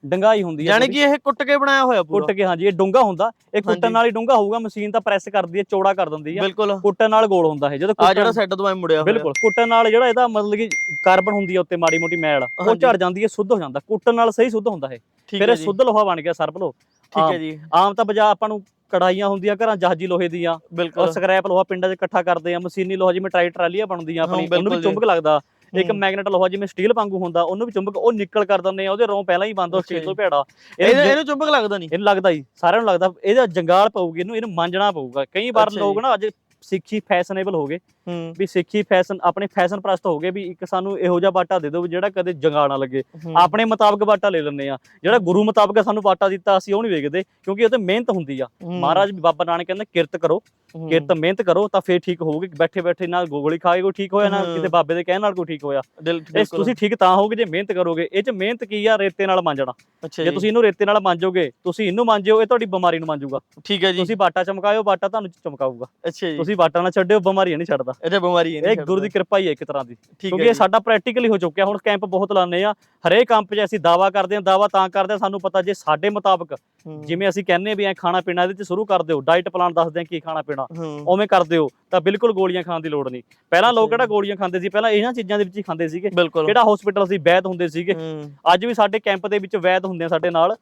Speaker 1: ਡੰਗਾਈ ਹੁੰਦੀ ਹੈ
Speaker 2: ਯਾਨੀ। ਕਿ ਇਹ ਕੁੱਟ ਕੇ ਬਣਾਇਆ ਹੋਇਆ ਪੂਰਾ?
Speaker 1: ਕੁੱਟ ਕੇ ਹਾਂਜੀ ਇਹ ਡੂੰਗਾ ਹੁੰਦਾ ਇਹ ਕੁੱਟਣ। ਨਾਲ ਹੀ ਡੂੰਗਾ ਹੋਊਗਾ ਮਸ਼ੀਨ ਤਾਂ ਪ੍ਰੈਸ ਕਰਦੀ ਹੈ ਚੌੜਾ ਕਰ ਦਿੰਦੀ ਹੈ
Speaker 2: ਬਿਲਕੁਲ।
Speaker 1: ਕੁੱਟਣ ਨਾਲ ਗੋਲ ਹੁੰਦਾ ਇਹ ਜਦੋਂ
Speaker 2: ਆ ਜਿਹੜਾ ਸੈੱਟ ਤੋਂ ਐ ਮੁੜਿਆ ਹੋਇਆ।
Speaker 1: ਬਿਲਕੁਲ ਕੁੱਟਣ ਨਾਲ ਜਿਹੜਾ ਇਹਦਾ ਮਤਲਬ ਕਿ ਕਾਰਬਨ ਹੁੰਦੀ ਹੈ ਉੱਤੇ ਮਾੜੀ ਮੋਟੀ ਮੈਲ ਉਹ। ਝੜ ਜਾਂਦੀ ਹੈ ਸ਼ੁੱਧ ਹੋ ਜਾਂਦਾ। ਕੁੱਟਣ ਨਾਲ ਸਹੀ ਸ਼ੁੱਧ ਹੁੰਦਾ ਇਹ।
Speaker 2: ਠੀਕ
Speaker 1: ਫਿਰ
Speaker 2: ਹੈ
Speaker 1: ਇਹ ਸ਼ੁੱਧ ਲੋਹਾ ਬਣ ਗਿਆ ਸਰਪ ਲੋ
Speaker 2: ਠੀਕ ਹੈ ਜੀ।
Speaker 1: ਆਮ ਤਾਂ ਬਜਾ ਆਪਾਂ ਨੂੰ ਕੜਾਈਆਂ ਹੁੰਦੀਆਂ ਘਰਾਂ ਜਹਾਜੀ ਲੋਹੇ ਦੀਆਂ।
Speaker 2: ਬਿਲਕੁਲ।
Speaker 1: ਸਕ੍ਰੈਪ ਲੋਹਾ ਪਿੰਡਾਂ 'ਚ ਇਕੱਠਾ ਕਰਦੇ ਆ ਮਸ਼ੀਨੀ ਲੋਹਾ ਜਿਵੇਂ ਟਰਾਈ ਟਰਾਲੀਆਂ ਬਣਦੀਆਂ ਆਪਣੀ
Speaker 2: ਹਾਂ,
Speaker 1: ਉਹਨੂੰ ਵੀ ਚੁੰਬਕ ਲੱਗਦਾ। ਇੱਕ। ਮੈਗਨੇਟ ਲੋਹਾ ਜਿਵੇਂ ਸਟੀਲ ਵਾਂਗੂ ਹੁੰਦਾ ਉਹਨੂੰ ਵੀ ਚੁੰਬਕ ਉਹ ਨਿਕਲ ਕਰ ਦਿੰਦੇ ਆ ਉਹਦੇ ਰੋਂ ਪਹਿਲਾਂ ਹੀ ਬੰਦ ਹੋ ਸਟੀਲ। ਤੋਂ ਭੇੜਾ
Speaker 2: ਇਹਨੂੰ
Speaker 1: ਇਹ
Speaker 2: ਇਹਨੂੰ ਚੁੰਬਕ ਲੱਗਦਾ ਨਹੀਂ
Speaker 1: ਇਹਨੂੰ ਲੱਗਦਾ ਹੀ ਸਾਰਿਆਂ ਨੂੰ ਲੱਗਦਾ ਇਹਦਾ ਜੰਗਾਲ ਪਊਗੀ ਇਹਨੂੰ ਇਹਨੂੰ ਮਾਂਜਣਾ ਪਊਗਾ ਕਈ ਵਾਰ ਲੋਕ। ਨਾ ਅੱਜ ਸਿੱਖੀ ਫੈਸ਼ਨੇਬਲ ਹੋ ਗਏ ਵੀ ਸਿੱਖੀ ਫੈਸ਼ਨ ਆਪਣੇ ਫੈਸ਼ਨ ਪ੍ਰਸਤ ਹੋ ਗਏ ਵੀ ਇੱਕ ਸਾਨੂੰ ਇਹੋ ਜਿਹਾ ਬਾਟਾ ਦੇ ਦਿਓ ਜਿਹੜਾ ਕਦੇ ਜੰਗਾਲ ਨਾ ਲੱਗੇ। ਆਪਣੇ ਮੁਤਾਬਕ ਬਾਟਾ ਲੈ ਲੈਂਦੇ ਆ ਜਿਹੜਾ ਗੁਰੂ ਮੁਤਾਬਕ ਸਾਨੂੰ ਬਾਟਾ ਦਿੱਤਾ ਅਸੀਂ ਉਹ ਨਹੀਂ ਵੇਖਦੇ ਕਿਉਂਕਿ ਉਹ ਤੇ ਮਿਹਨਤ ਹੁੰਦੀ ਆ। ਮਹਾਰਾਜ ਵੀ ਬਾਬਾ ਨਾਨਕ ਕਹਿੰਦਾ ਕਿਰਤ ਕਰੋ। ਕਿਰਤ ਮਿਹਨਤ ਕਰੋ ਤਾਂ ਫੇਰ ਠੀਕ ਹੋਊਗੀ। ਬੈਠੇ ਬੈਠੇ ਨਾਲ ਗੋਗਲੀ ਖਾ ਕੇ ਕੋਈ ਠੀਕ ਹੋਇਆ ਨਾ। ਕਿਤੇ ਬਾਬੇ ਦੇ ਕਹਿਣ ਨਾਲ ਕੋਈ ਠੀਕ ਹੋਇਆ। ਤੁਸੀਂ ਠੀਕ ਤਾਂ ਹੋਗੇ ਜੇ ਮਿਹਨਤ ਕਰੋਗੇ। ਇਹ ਚ ਮਿਹਨਤ ਕੀ ਆ? ਰੇਤੇ ਨਾਲ ਮਾਂਜਣਾ। ਜੇ
Speaker 2: ਜੀ।
Speaker 1: ਤੁਸੀਂ ਇਹਨੂੰ ਰੇਤੇ ਨਾਲ ਮਾਂਜੋਗੇ ਤੁਸੀਂ ਇਹਨੂੰ ਮਾਂਜਿਓ ਇਹ ਤੁਹਾਡੀ ਬਿਮਾਰੀ ਨੂੰ ਮਾਂਜੂਗਾ।
Speaker 2: ਠੀਕ ਹੈ ਜੀ।
Speaker 1: ਤੁਸੀਂ ਬਾਟਾ ਚਮਕਾਇਓ ਬਾਟਾ ਤੁਹਾਨੂੰ ਚਮਕਾਊਗਾ।
Speaker 2: ਅੱਛਾ ਜੀ।
Speaker 1: ਤੁਸੀਂ ਬਾਟਾ ਨਾ ਛੱਡਿਓ ਬਿਮਾਰੀ ਨਹੀਂ ਛੱਡਦਾ।
Speaker 2: ਇਹਦੇ ਬਿਮਾਰੀ
Speaker 1: ਇਹ ਗੁਰੂ ਦੀ ਕਿਰਪਾ ਹੀ ਹੈ ਇੱਕ ਤਰ੍ਹਾਂ ਦੀ। ਕਿਉਂਕਿ ਇਹ ਸਾਡਾ ਪ੍ਰੈਕਟੀਕਲੀ ਹੋ ਚੁੱਕਿਆ ਹੁਣ ਕੈਂਪ ਬਹੁਤ ਲਾਉਂਦੇ ਆ ਹਰੇਕ ਕੈਂਪ 'ਚ ਅਸੀਂ ਦਾਵਾ ਕਰਦੇ ਹਾਂ ਦਾਵਾ ਤਾਂ ਕਰਦੇ ਹਾਂ ਸਾਨੂੰ ਪਤਾ ਜੇ ਸਾਡੇ ਮੁਤਾਬਕ ਜਿਵੇਂ ਅਸੀਂ ਕਹਿੰਨੇ ਵੀ ਐ ਖਾਣਾ ਪੀਣਾ ਇਹਦੇ 'ਚ ਸ਼ੁਰੂ ਕਰ ਦਿਓ ਡਾਈਟ ਪਲਾਨ ਦੱਸਦੇ ਆ ਕੀ ਖਾਣਾ ਪੀਣਾ। ਉਵੇਂ ਕਰ ਦਿਓ ਤਾਂ ਬਿਲਕੁਲ ਗੋਲੀਆਂ ਖਾਣ ਦੀ ਲੋੜ ਨਹੀਂ। ਪਹਿਲਾਂ ਲੋਕ ਕਿਹੜਾ। ਗੋਲੀਆਂ ਖਾਂਦੇ ਸੀ? ਪਹਿਲਾਂ ਇਹਨਾਂ ਚੀਜ਼ਾਂ ਦੇ ਵਿੱਚ ਹੀ ਖਾਂਦੇ ਸੀਗੇ। ਕਿਹੜਾ ਹਸਪੀਟਲ ਸੀ? ਵੈਦ ਹੁੰਦੇ ਸੀਗੇ। ਅੱਜ ਵੀ ਸਾਡੇ ਕੈਂਪ ਦੇ ਵਿੱਚ ਵੈਦ ਹੁੰਦੇ ਆ ਸਾਡੇ ਨਾਲ।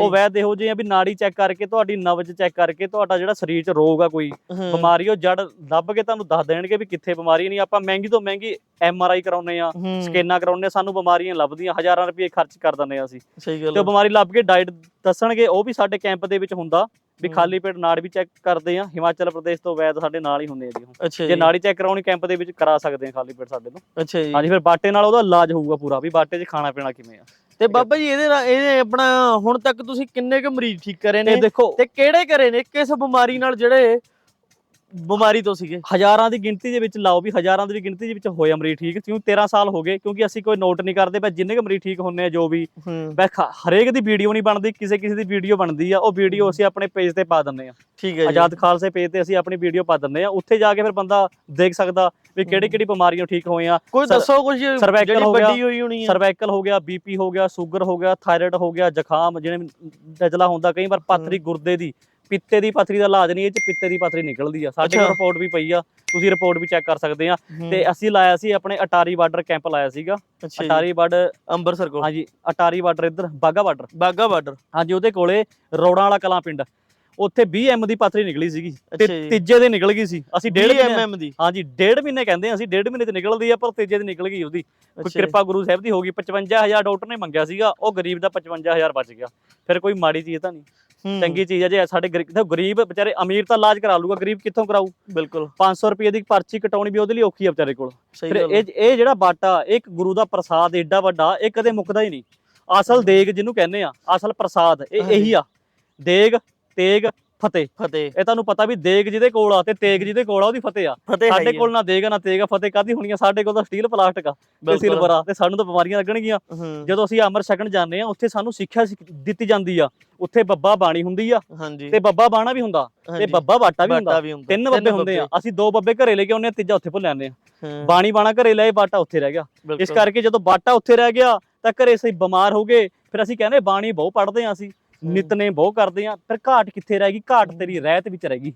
Speaker 1: ਉਹ ਵੈਦ ਇਹੋ ਜਿਹੇ ਆ ਵੀ ਨਾੜੀ ਚੈੱਕ ਕਰਕੇ ਤੁਹਾਡੀ ਨਬਜ ਚੈੱਕ ਕਰਕੇ ਤੁਹਾਡਾ ਜਿਹੜਾ ਸਰੀਰ 'ਚ ਰੋਗ ਆ ਕੋਈ ਬਿਮਾਰੀ ਉਹ ਜੜ ਲੱਭ ਕੇ ਤੁਹਾਨੂੰ ਦੱਸ ਦੇਣਗੇ। ਵੀ ਕਿੱਥੇ ਬਿਮਾਰੀ ਨਹੀਂ ਆਪਾਂ ਮਹਿੰਗੀ ਤੋਂ ਮਹਿੰਗੀ ਐਮ ਆਰ ਆਈ ਕਰਾਉਨੇ ਆ ਸਕੈਨਾਂ ਕਰਾਉਨੇ ਸਾਨੂੰ ਬਿਮਾਰੀਆਂ ਲੱਭਦੀਆਂ ਹਜ਼ਾਰਾਂ ਰੁਪਏ ਖਰਚ ਕਰ ਦਿੰਦੇ ਆ ਅਸੀਂ।
Speaker 2: ਸਹੀ
Speaker 1: ਤੇ
Speaker 2: ਗੱਲ
Speaker 1: ਬਿਮਾਰੀ ਲੱਭ ਕੇ ਡਾਈਟ ਦੱਸਣਗੇ ਉਹ ਵੀ ਸਾਡੇ ਕੈਂਪ ਦੇ ਵਿੱਚ ਹੁੰਦਾ ਵੀ। ਖਾਲੀ ਪੇਟ ਨਾੜ ਵੀ ਚੈੱਕ ਕਰਦੇ ਆ ਹਿਮਾਚਲ ਪ੍ਰਦੇਸ਼ ਤੋਂ ਵੈਦ ਸਾਡੇ ਨਾਲ ਹੀ ਹੁੰਦੇ ਆ ਜੀ ਜੇ ਨਾੜੀ ਚੈੱਕ ਕਰਾਉਣੀ ਕੈਂਪ ਦੇ ਵਿੱਚ ਕਰਾ ਸਕਦੇ ਆ ਖਾਲੀ ਪੇਟ ਸਾਡੇ ਤੋਂ।
Speaker 2: ਅੱਛਾ ਜੀ।
Speaker 1: ਹਾਂਜੀ ਫਿਰ ਬਾਟੇ ਨਾਲ ਉਹਦਾ ਇਲਾਜ ਹੋਊਗਾ ਪੂਰਾ ਵੀ ਬਾਟੇ 'ਚ ਖਾਣਾ ਪੀਣਾ ਕਿਵੇਂ ਆ।
Speaker 2: ਤੇ ਬਾਬਾ ਜੀ ਇਹਦੇ ਨਾਲ ਇਹਦੇ ਆਪਣਾ ਹੁਣ ਤੱਕ ਤੁਸੀਂ ਕਿੰਨੇ ਕੁ ਮਰੀਜ਼ ਠੀਕ ਕਰੇ ਨੇ? ਤੇ ਕਿਹੜੇ ਕਰੇ ਨੇ? ਕਿਸ ਬਿਮਾਰੀ ਨਾਲ ਜਿਹੜੇ ਬਿਮਾਰੀ ਤੋਂ ਸੀਗੇ।
Speaker 1: ਹਜ਼ਾਰਾਂ ਦੀ ਗਿਣਤੀ ਦੇ ਵਿੱਚ ਲਾਓ ਵੀ ਹਜ਼ਾਰਾਂ ਦੀ ਗਿਣਤੀ ਦੇ ਵਿੱਚ ਹੋਇਆ ਮਰੀਜ਼ ਠੀਕ ਕਿਉਂ 13 ਸਾਲ ਹੋ ਗਏ ਕਿਉਂਕਿ ਅਸੀਂ ਕੋਈ ਨੋਟ ਨਹੀਂ ਕਰਦੇ ਬਸ ਜਿੰਨੇ ਕੁ ਮਰੀਜ਼ ਠੀਕ ਹੁੰਨੇ ਆ ਜੋ ਵੀ ਬਸ ਹਰੇਕ ਦੀ ਵੀਡੀਓ ਨਹੀਂ ਬਣਦੀ ਕਿਸੇ ਕਿਸੇ ਦੀ ਵੀਡੀਓ ਬਣਦੀ ਆ ਉਹ ਵੀਡੀਓ ਅਸੀਂ ਆਪਣੇ ਪੇਜ ਤੇ ਪਾ ਦਿੰਦੇ ਆ।
Speaker 2: ਠੀਕ ਹੈ ਜੀ।
Speaker 1: ਆਜ਼ਾਦ ਖਾਲਸੇ ਪੇਜ ਤੇ ਅਸੀਂ ਆਪਣੀ ਵੀਡੀਓ ਪਾ ਦਿੰਦੇ ਆ। ਉੱਥੇ ਜਾ ਕੇ ਫਿਰ ਬੰਦਾ ਦੇਖ ਸਕਦਾ ਵੀ ਕਿਹੜੀ ਕਿਹੜੀ ਬਿਮਾਰੀਆਂ ਠੀਕ ਹੋਈਆਂ
Speaker 2: ਕੋਈ
Speaker 1: ਸਰ-
Speaker 2: ਦੱਸੋ ਕੁਝ ਜਿਹੜੀ
Speaker 1: ਹੋ ਗਿਆ, ਸਰਵਾਈਕਲ ਹੋ ਗਿਆ ਬੀਪੀ ਹੋ ਗਿਆ ਸ਼ੂਗਰ ਹੋ ਗਿਆ ਥਾਇਰਾਇਡ ਹੋ ਗਿਆ ਜ਼ੁਕਾਮ ਜਿਵੇਂ ਡਜਲਾ ਹੁੰਦਾ ਕਈ ਵਾਰ ਪੱਥਰੀ ਗੁਰਦੇ ਦੀ ਪਿੱਤੇ ਦੀ ਪੱਥਰੀ ਦਾ ਇਲਾਜ ਨਹੀਂ ਇਹ ਚ ਪਿੱਤੇ ਦੀ ਪੱਥਰੀ ਨਿਕਲਦੀ ਆ। ਸਾਡੇ ਕੋਲ। ਰਿਪੋਰਟ ਵੀ ਪਈ ਆ ਤੁਸੀਂ ਰਿਪੋਰਟ ਵੀ ਚੈੱਕ ਕਰ ਸਕਦੇ ਆ। ਤੇ ਅਸੀਂ ਲਾਇਆ ਸੀ ਆਪਣੇ ਅਟਾਰੀ ਬਾਰਡਰ ਕੈਂਪ ਲਾਇਆ ਸੀਗਾ। ਅਟਾਰੀ ਬਾਰਡਰ
Speaker 2: ਅੰਮ੍ਰਿਤਸਰ ਕੋਲ।
Speaker 1: ਹਾਂਜੀ ਅਟਾਰੀ ਬਾਰਡਰ ਇੱਧਰ ਬਾਗਾ ਬਾਰਡਰ
Speaker 2: ਬਾਗਾ ਬਾਰਡਰ
Speaker 1: ਹਾਂਜੀ ਉਹਦੇ ਕੋਲੇ ਰੋੜਾਂ ਵਾਲਾ ਕਲਾਂ ਪਿੰਡ। ਉੱਥੇ 20 ਐਮ ਦੀ ਪੱਥਰੀ ਨਿਕਲੀ ਸੀਗੀ। ਤੇ। ਤੀਜੇ ਦੇ ਨਿਕਲ ਗਈ ਸੀ। ਅਸੀਂ ਡੇਢ ਮਹੀਨੇ
Speaker 2: ਐਮਐਮ ਦੀ।
Speaker 1: ਹਾਂਜੀ ਡੇਢ ਮਹੀਨੇ ਕਹਿੰਦੇ ਆ ਅਸੀਂ ਡੇਢ ਮਹੀਨੇ ਤੇ ਨਿਕਲਦੀ ਆ ਪਰ ਤੀਜੇ ਦੀ ਨਿਕਲ ਗਈ ਉਹਦੀ। ਕੋਈ। ਕਿਰਪਾ ਗੁਰੂ ਸਾਹਿਬ ਦੀ ਹੋ ਗਈ। 55000 ਡਾਕਟਰ ਨੇ ਮੰਗਿਆ ਸੀਗਾ ਉਹ ਗਰੀਬ ਦਾ 55000 ਬਚ ਗਿਆ। ਫਿਰ ਕੋਈ ਮਾੜੀ ਚੀਜ਼ ਤਾਂ ਨਹੀਂ। ਚੰਗੀ ਚੀਜ਼ ਆ ਜੇ ਸਾਡੇ ਗਰੀਬ ਵਿਚਾਰੇ ਅਮੀਰ ਤਾਂ ਇਲਾਜ ਕਰਾ ਲੂਗਾ ਗਰੀਬ ਕਿੱਥੋਂ ਕਰਾਊ?
Speaker 2: ਬਿਲਕੁਲ।
Speaker 1: 500 ਰੁਪਏ ਦੀ ਪਰਚੀ ਕਟਾਉਣੀ ਵੀ ਉਹਦੇ ਲਈ ਔਖੀ ਆ ਵਿਚਾਰੇ ਕੋਲ। ਫਿਰ ਇਹ ਇਹ ਜਿਹੜਾ ਬਾਟਾ ਇੱਕ ਗੁਰੂ ਦਾ ਪ੍ਰਸਾਦ ਏਡਾ ਵੱਡਾ ਇਹ ਕਦੇ ਮੁੱਕਦਾ ਹੀ ਨਹੀਂ। ਅਸਲ ਦੇਗ ਜਿਹਨੂੰ ਕਹਿੰਦੇ ਆ ਅਸਲ ਪ੍ਰਸਾਦ ਇਹ। ਇਹੀ ਆ। ਦੇਗ ਤੇਗ ਫਤਿਹ।
Speaker 2: ਫਤਿਹ।
Speaker 1: ਇਹ ਤੁਹਾਨੂੰ ਪਤਾ ਵੀ ਦੇਗ ਜਿਹਦੇ ਕੋਲ ਆ ਤੇ ਤੇਗ ਜਿਹਦੇ ਕੋਲ ਆ ਉਹਦੀ ਫਤਿਹ ਆ।
Speaker 2: ਫਤਿਹ
Speaker 1: ਸਾਡੇ ਕੋਲ ਨਾ ਦੇਗ ਨਾ ਤੇਗ ਆ, ਫਤਿਹ ਕਾਦੀ ਹੋਣੀ ਆ ਸਾਡੇ ਕੋਲ ਤਾਂ ਸਟੀਲ ਪਲਾਸਟਿਕ ਆ ਤੇ। ਸਿਲਵਰ ਆ ਤੇ ਸਾਨੂੰ ਤਾਂ ਬਿਮਾਰੀਆਂ ਲੱਗਣਗੀਆਂ। ਜਦੋਂ ਅਸੀਂ ਅਮਰ ਛਕਣ ਜਾਂਦੇ ਆ ਉੱਥੇ ਸਾਨੂੰ ਸਿੱਖਿਆ ਸਿੱਖ- ਦਿੱਤੀ ਜਾਂਦੀ ਆ। ਉੱਥੇ ਬੱਬਾ ਬਾਣੀ ਹੁੰਦੀ ਆ। ਤੇ ਬੱਬਾ ਬਾਣਾ ਵੀ ਹੁੰਦਾ ਤੇ ਬੱਬਾ ਬਾਟਾ ਵੀ ਹੁੰਦਾ। ਤਿੰਨ ਬੱਬੇ ਹੁੰਦੇ ਆ। ਅਸੀਂ ਦੋ ਬੱਬੇ ਘਰੇ ਲੈ ਕੇ ਆਉਂਦੇ ਆ ਤੀਜਾ ਉੱਥੇ ਭੁੱਲ ਜਾਂਦੇ ਆ। ਬਾਣੀ ਬਾਣਾ ਘਰੇ ਲਏ ਬਾਟਾ ਉੱਥੇ ਰਹਿ ਗਿਆ। ਇਸ। ਕਰਕੇ ਜਦੋਂ ਬਾਟਾ ਉੱਥੇ ਰਹਿ ਗਿਆ ਤਾਂ ਘਰੇ ਅਸੀਂ ਬਿਮਾਰ ਹੋ ਗਏ। ਫਿਰ ਅਸੀਂ ਕਹਿੰਦੇ ਬਾਣੀ ਬਹੁਤ ਪੜ੍ਹਦੇ ਆ ਅਸੀਂ। ਨਿਤਨੇ ਬਹੁਤ ਕਰਦੇ ਆ ਫਿਰ ਘਾਟ ਕਿੱਥੇ ਰਹਿ ਗਈ ਘਾਟ ਤੇਰੀ ਰਹਿਤ ਵਿੱਚ ਰਹਿ ਗਈ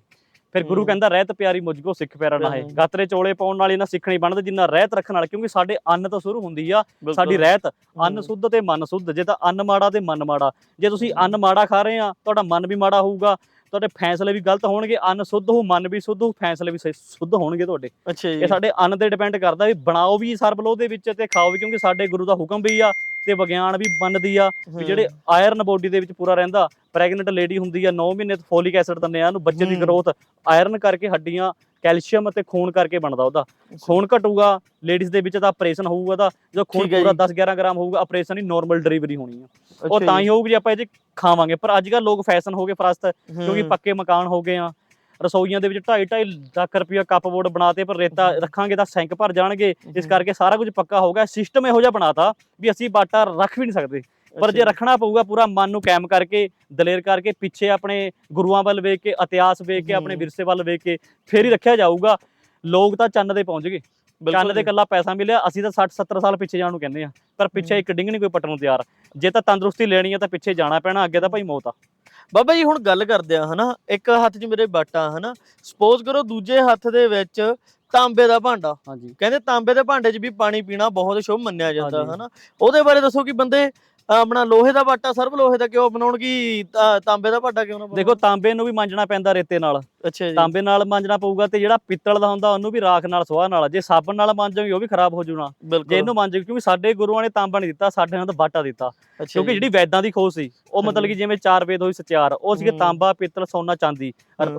Speaker 1: ਫਿਰ ਗੁਰੂ। ਕਹਿੰਦਾ ਰਹਿਤ ਪਿਆਰੀ ਮੁਝ ਕੋ ਸਿੱਖ ਪਿਆਰਾ ਨਾ ਹੈ। ਗਾਤਰੇ ਚੋਲੇ ਪਾਉਣ ਨਾਲ ਇਹਨਾਂ ਸਿੱਖਣੀ ਬਣਦੇ ਜਿੰਨਾ ਰਹਿਤ ਰੱਖਣ ਨਾਲ ਕਿਉਂਕਿ ਸਾਡੇ ਅੰਨ ਤੋਂ ਸ਼ੁਰੂ ਹੁੰਦੀ ਆ। ਸਾਡੀ ਰਹਿਤ ਅੰਨ। ਸੁੱਧ ਤੇ ਮਨ ਸੁੱਧ ਜੇ ਤਾਂ ਅੰਨ ਮਾੜਾ ਤੇ ਮਨ ਮਾੜਾ ਜੇ ਤੁਸੀਂ ਅੰਨ ਮਾੜਾ ਖਾ ਰਹੇ ਆ ਤੁਹਾਡਾ ਮਨ ਵੀ ਮਾੜਾ ਹੋਊਗਾ ਤੁਹਾਡੇ ਫੈਸਲੇ ਵੀ ਗਲਤ ਹੋਣਗੇ ਅੰਨ ਸੁੱਧ ਹੋ ਮਨ ਵੀ ਸੁੱਧ ਹੋ ਫੈਸਲੇ ਵੀ ਸੁੱਧ ਹੋਣਗੇ ਤੁਹਾਡੇ ਇਹ ਸਾਡੇ ਅੰਨ ਤੇ ਡਿਪੈਂਡ ਕਰਦਾ ਵੀ ਬਣਾਓ ਵੀ ਸਰਬਲੋ ਦੇ ਵਿੱਚ ਤੇ ਖਾਓ ਵੀ ਕਿਉਂਕਿ ਸਾਡੇ ਗੁਰੂ ਦਾ ਹੁਕਮ ਵੀ ਆ ਤੇ ਵਿਗਿਆਨ ਵੀ ਮੰਨਦੀ ਆ ਵੀ ਜਿਹੜੇ ਆਇਰਨ ਬੋਡੀ ਦੇ ਵਿੱਚ ਪੂਰਾ ਰਹਿੰਦਾ ਪ੍ਰੈਗਨੈਂਟ ਲੇਡੀ ਹੁੰਦੀ ਆ 9 ਮਹੀਨੇ ਫੋਲਿਕ ਐਸਿਡ ਦਿੰਦੇ ਆ ਉਹਨੂੰ ਬੱਚੇ ਦੀ। ਗਰੋਥ ਆਇਰਨ ਕਰਕੇ ਹੱਡੀਆਂ ਕੈਲਸ਼ੀਅਮ ਅਤੇ ਖੂਨ ਕਰਕੇ ਬਣਦਾ ਉਹਦਾ। ਖੂਨ ਘਟੂਗਾ ਲੇਡੀਜ਼ ਦੇ ਵਿੱਚ ਤਾਂ ਆਪਰੇਸ਼ਨ ਹੋਊਗਾ ਤਾਂ ਜਦੋਂ ਖੂਨ ਪੂਰਾ
Speaker 2: ਜੀ।
Speaker 1: 10 11 ਗ੍ਰਾਮ ਹੋਊਗਾ ਆਪਰੇਸ਼ਨ ਹੀ ਨਾਰਮਲ ਡਿਲੀਵਰੀ ਹੋਣੀ ਆ। ਉਹ ਤਾਂ ਹੀ ਹੋਊਗੀ ਜੇ ਆਪਾਂ ਇਹ 'ਚ ਖਾਵਾਂਗੇ ਪਰ ਅੱਜ ਕੱਲ੍ਹ ਲੋਕ ਫੈਸ਼ਨ ਹੋ ਗਏ ਫਰਸਤ ਕਿਉਂਕਿ ਪੱਕੇ ਮਕਾਨ ਹੋ ਗਏ ਆ। ਰਸੋਈਆਂ ਦੇ ਵਿੱਚ 2.5 2.5 ਲੱਖ ਰੁਪਇਆ ਕੱਪਬੋਰਡ ਬਣਾਤੇ ਪਰ ਰੇਤਾ ਰੱਖਾਂਗੇ ਤਾਂ ਸਿੰਕ ਭਰ ਜਾਣਗੇ। ਇਸ
Speaker 2: ਹੂੰ।
Speaker 1: ਕਰਕੇ ਸਾਰਾ ਕੁਝ ਪੱਕਾ ਹੋ ਗਿਆ। ਸਿਸਟਮ ਇਹੋ ਜਿਹਾ ਬਣਾਤਾ ਵੀ ਅਸੀਂ ਬਾਟਾ ਰੱਖ ਵੀ ਨਹੀਂ ਸਕਦੇ। ਪਰ ਜੇ ਰੱਖਣਾ ਪਊਗਾ ਪੂਰਾ ਮਨ ਨੂੰ ਕਾਇਮ ਕਰਕੇ ਦਲੇਰ ਕਰਕੇ ਪਿੱਛੇ ਆਪਣੇ ਗੁਰੂਆਂ ਵੱਲ ਵੇਖ ਕੇ ਇਤਿਹਾਸ ਵੇਖ ਕੇ ਆਪਣੇ
Speaker 2: ਹੂੰ।
Speaker 1: ਵਿਰਸੇ ਵੱਲ ਵੇਖ ਕੇ ਫੇਰ ਹੀ ਰੱਖਿਆ ਜਾਊਗਾ। ਲੋਕ ਤਾਂ ਚੰਨ ਦੇ ਪਹੁੰਚ ਗਏ। ਕੰਨ ਤੇ ਕੱਲਾ ਪੈਸਾ ਮਿਲਿਆ। ਅਸੀਂ ਤਾਂ 60 70 ਸਾਲ ਪਿੱਛੇ ਜਾਣ ਨੂੰ ਕਹਿੰਦੇ ਆ ਪਰ ਪਿੱਛੇ ਇੱਕ ਡਿੰਗ ਨਹੀਂ ਕੋਈ ਪੱਟਣ ਨੂੰ ਤਿਆਰ। ਜੇ ਤਾਂ ਤੰਦਰੁਸਤੀ ਲੈਣੀ ਆ ਤਾਂ ਪਿੱਛੇ ਜਾਣਾ ਪੈਣਾ ਅੱਗੇ ਤਾਂ ਭਾਈ ਮੌਤ ਆ।
Speaker 2: ਬਾਬਾ ਜੀ ਹੁਣ ਗੱਲ ਕਰਦੇ ਆ ਹਨਾ? ਇੱਕ ਹੱਥ 'ਚ ਮੇਰੇ ਬਾਟਾ ਹਨਾ? ਸਪੋਜ਼ ਕਰੋ ਦੂਜੇ ਹੱਥ ਦੇ ਵਿੱਚ ਤਾਂਬੇ ਦਾ ਭਾਂਡਾ।
Speaker 1: ਹਾਂਜੀ।
Speaker 2: ਕਹਿੰਦੇ ਤਾਂਬੇ ਦੇ ਭਾਂਡੇ 'ਚ ਵੀ ਪਾਣੀ ਪੀਣਾ ਬਹੁਤ ਸ਼ੁਭ ਮੰਨਿਆ ਜਾਂਦਾ। ਹਨਾ? ਉਹਦੇ ਬਾਰੇ ਦੱਸੋ ਕਿ ਬੰਦੇ ਆਪਣਾ ਲੋਹੇ ਦਾ ਬਾਟਾ ਸਰਬ ਲੋਹੇ ਦਾ ਕਿਉਂ ਬਣਾਉਣਗੀ? ਤਾਂ ਤਾਂਬੇ ਦਾ ਭਾਂਡਾ ਕਿਉਂ ਨਾ
Speaker 1: ਦੇਖੋ ਤਾਂਬੇ ਨੂੰ ਵੀ ਮਾਂਜਣਾ ਪੈਂਦਾ ਰੇਤੇ ਨਾਲ।
Speaker 2: ਅੱਛਾ ਜੀ।
Speaker 1: ਤਾਂਬੇ ਨਾਲ ਮਾਂਜਣਾ ਪਊਗਾ ਤੇ ਜਿਹੜਾ ਪਿੱਤਲ ਦਾ ਹੁੰਦਾ ਉਹਨੂੰ ਵੀ ਰਾਖ ਨਾਲ ਸੁਆਹ ਨਾਲ। ਜੇ ਸਾਬਣ ਨਾਲ ਮਾਂਜੋਗੇ ਉਹ ਵੀ ਖਰਾਬ ਹੋ ਜੂਣਾ ਜੇ ਇਹਨੂੰ ਮਾਂਜੋਗੇ ਕਿਉਂਕਿ ਸਾਡੇ ਗੁਰੂਆਂ ਨੇ ਤਾਂਬਾ ਨਹੀਂ ਦਿੱਤਾ ਸਾਡੇ ਨਾਲ ਤਾਂ ਬਾਟਾ ਦਿੱਤਾ। ਕਿਉਂਕਿ। ਜਿਹੜੀ ਵੈਦਾਂ ਦੀ ਖੋਜ ਸੀ ਉਹ ਮਤਲਬ। ਕਿ ਜਿਵੇਂ ਚਾਰ ਵੇਦ ਹੋਈ ਸਚਿਆਰ ਉਹ ਸੀਗੇ। ਤਾਂਬਾ ਪਿੱਤਲ ਸੋਨਾ ਚਾਂਦੀ।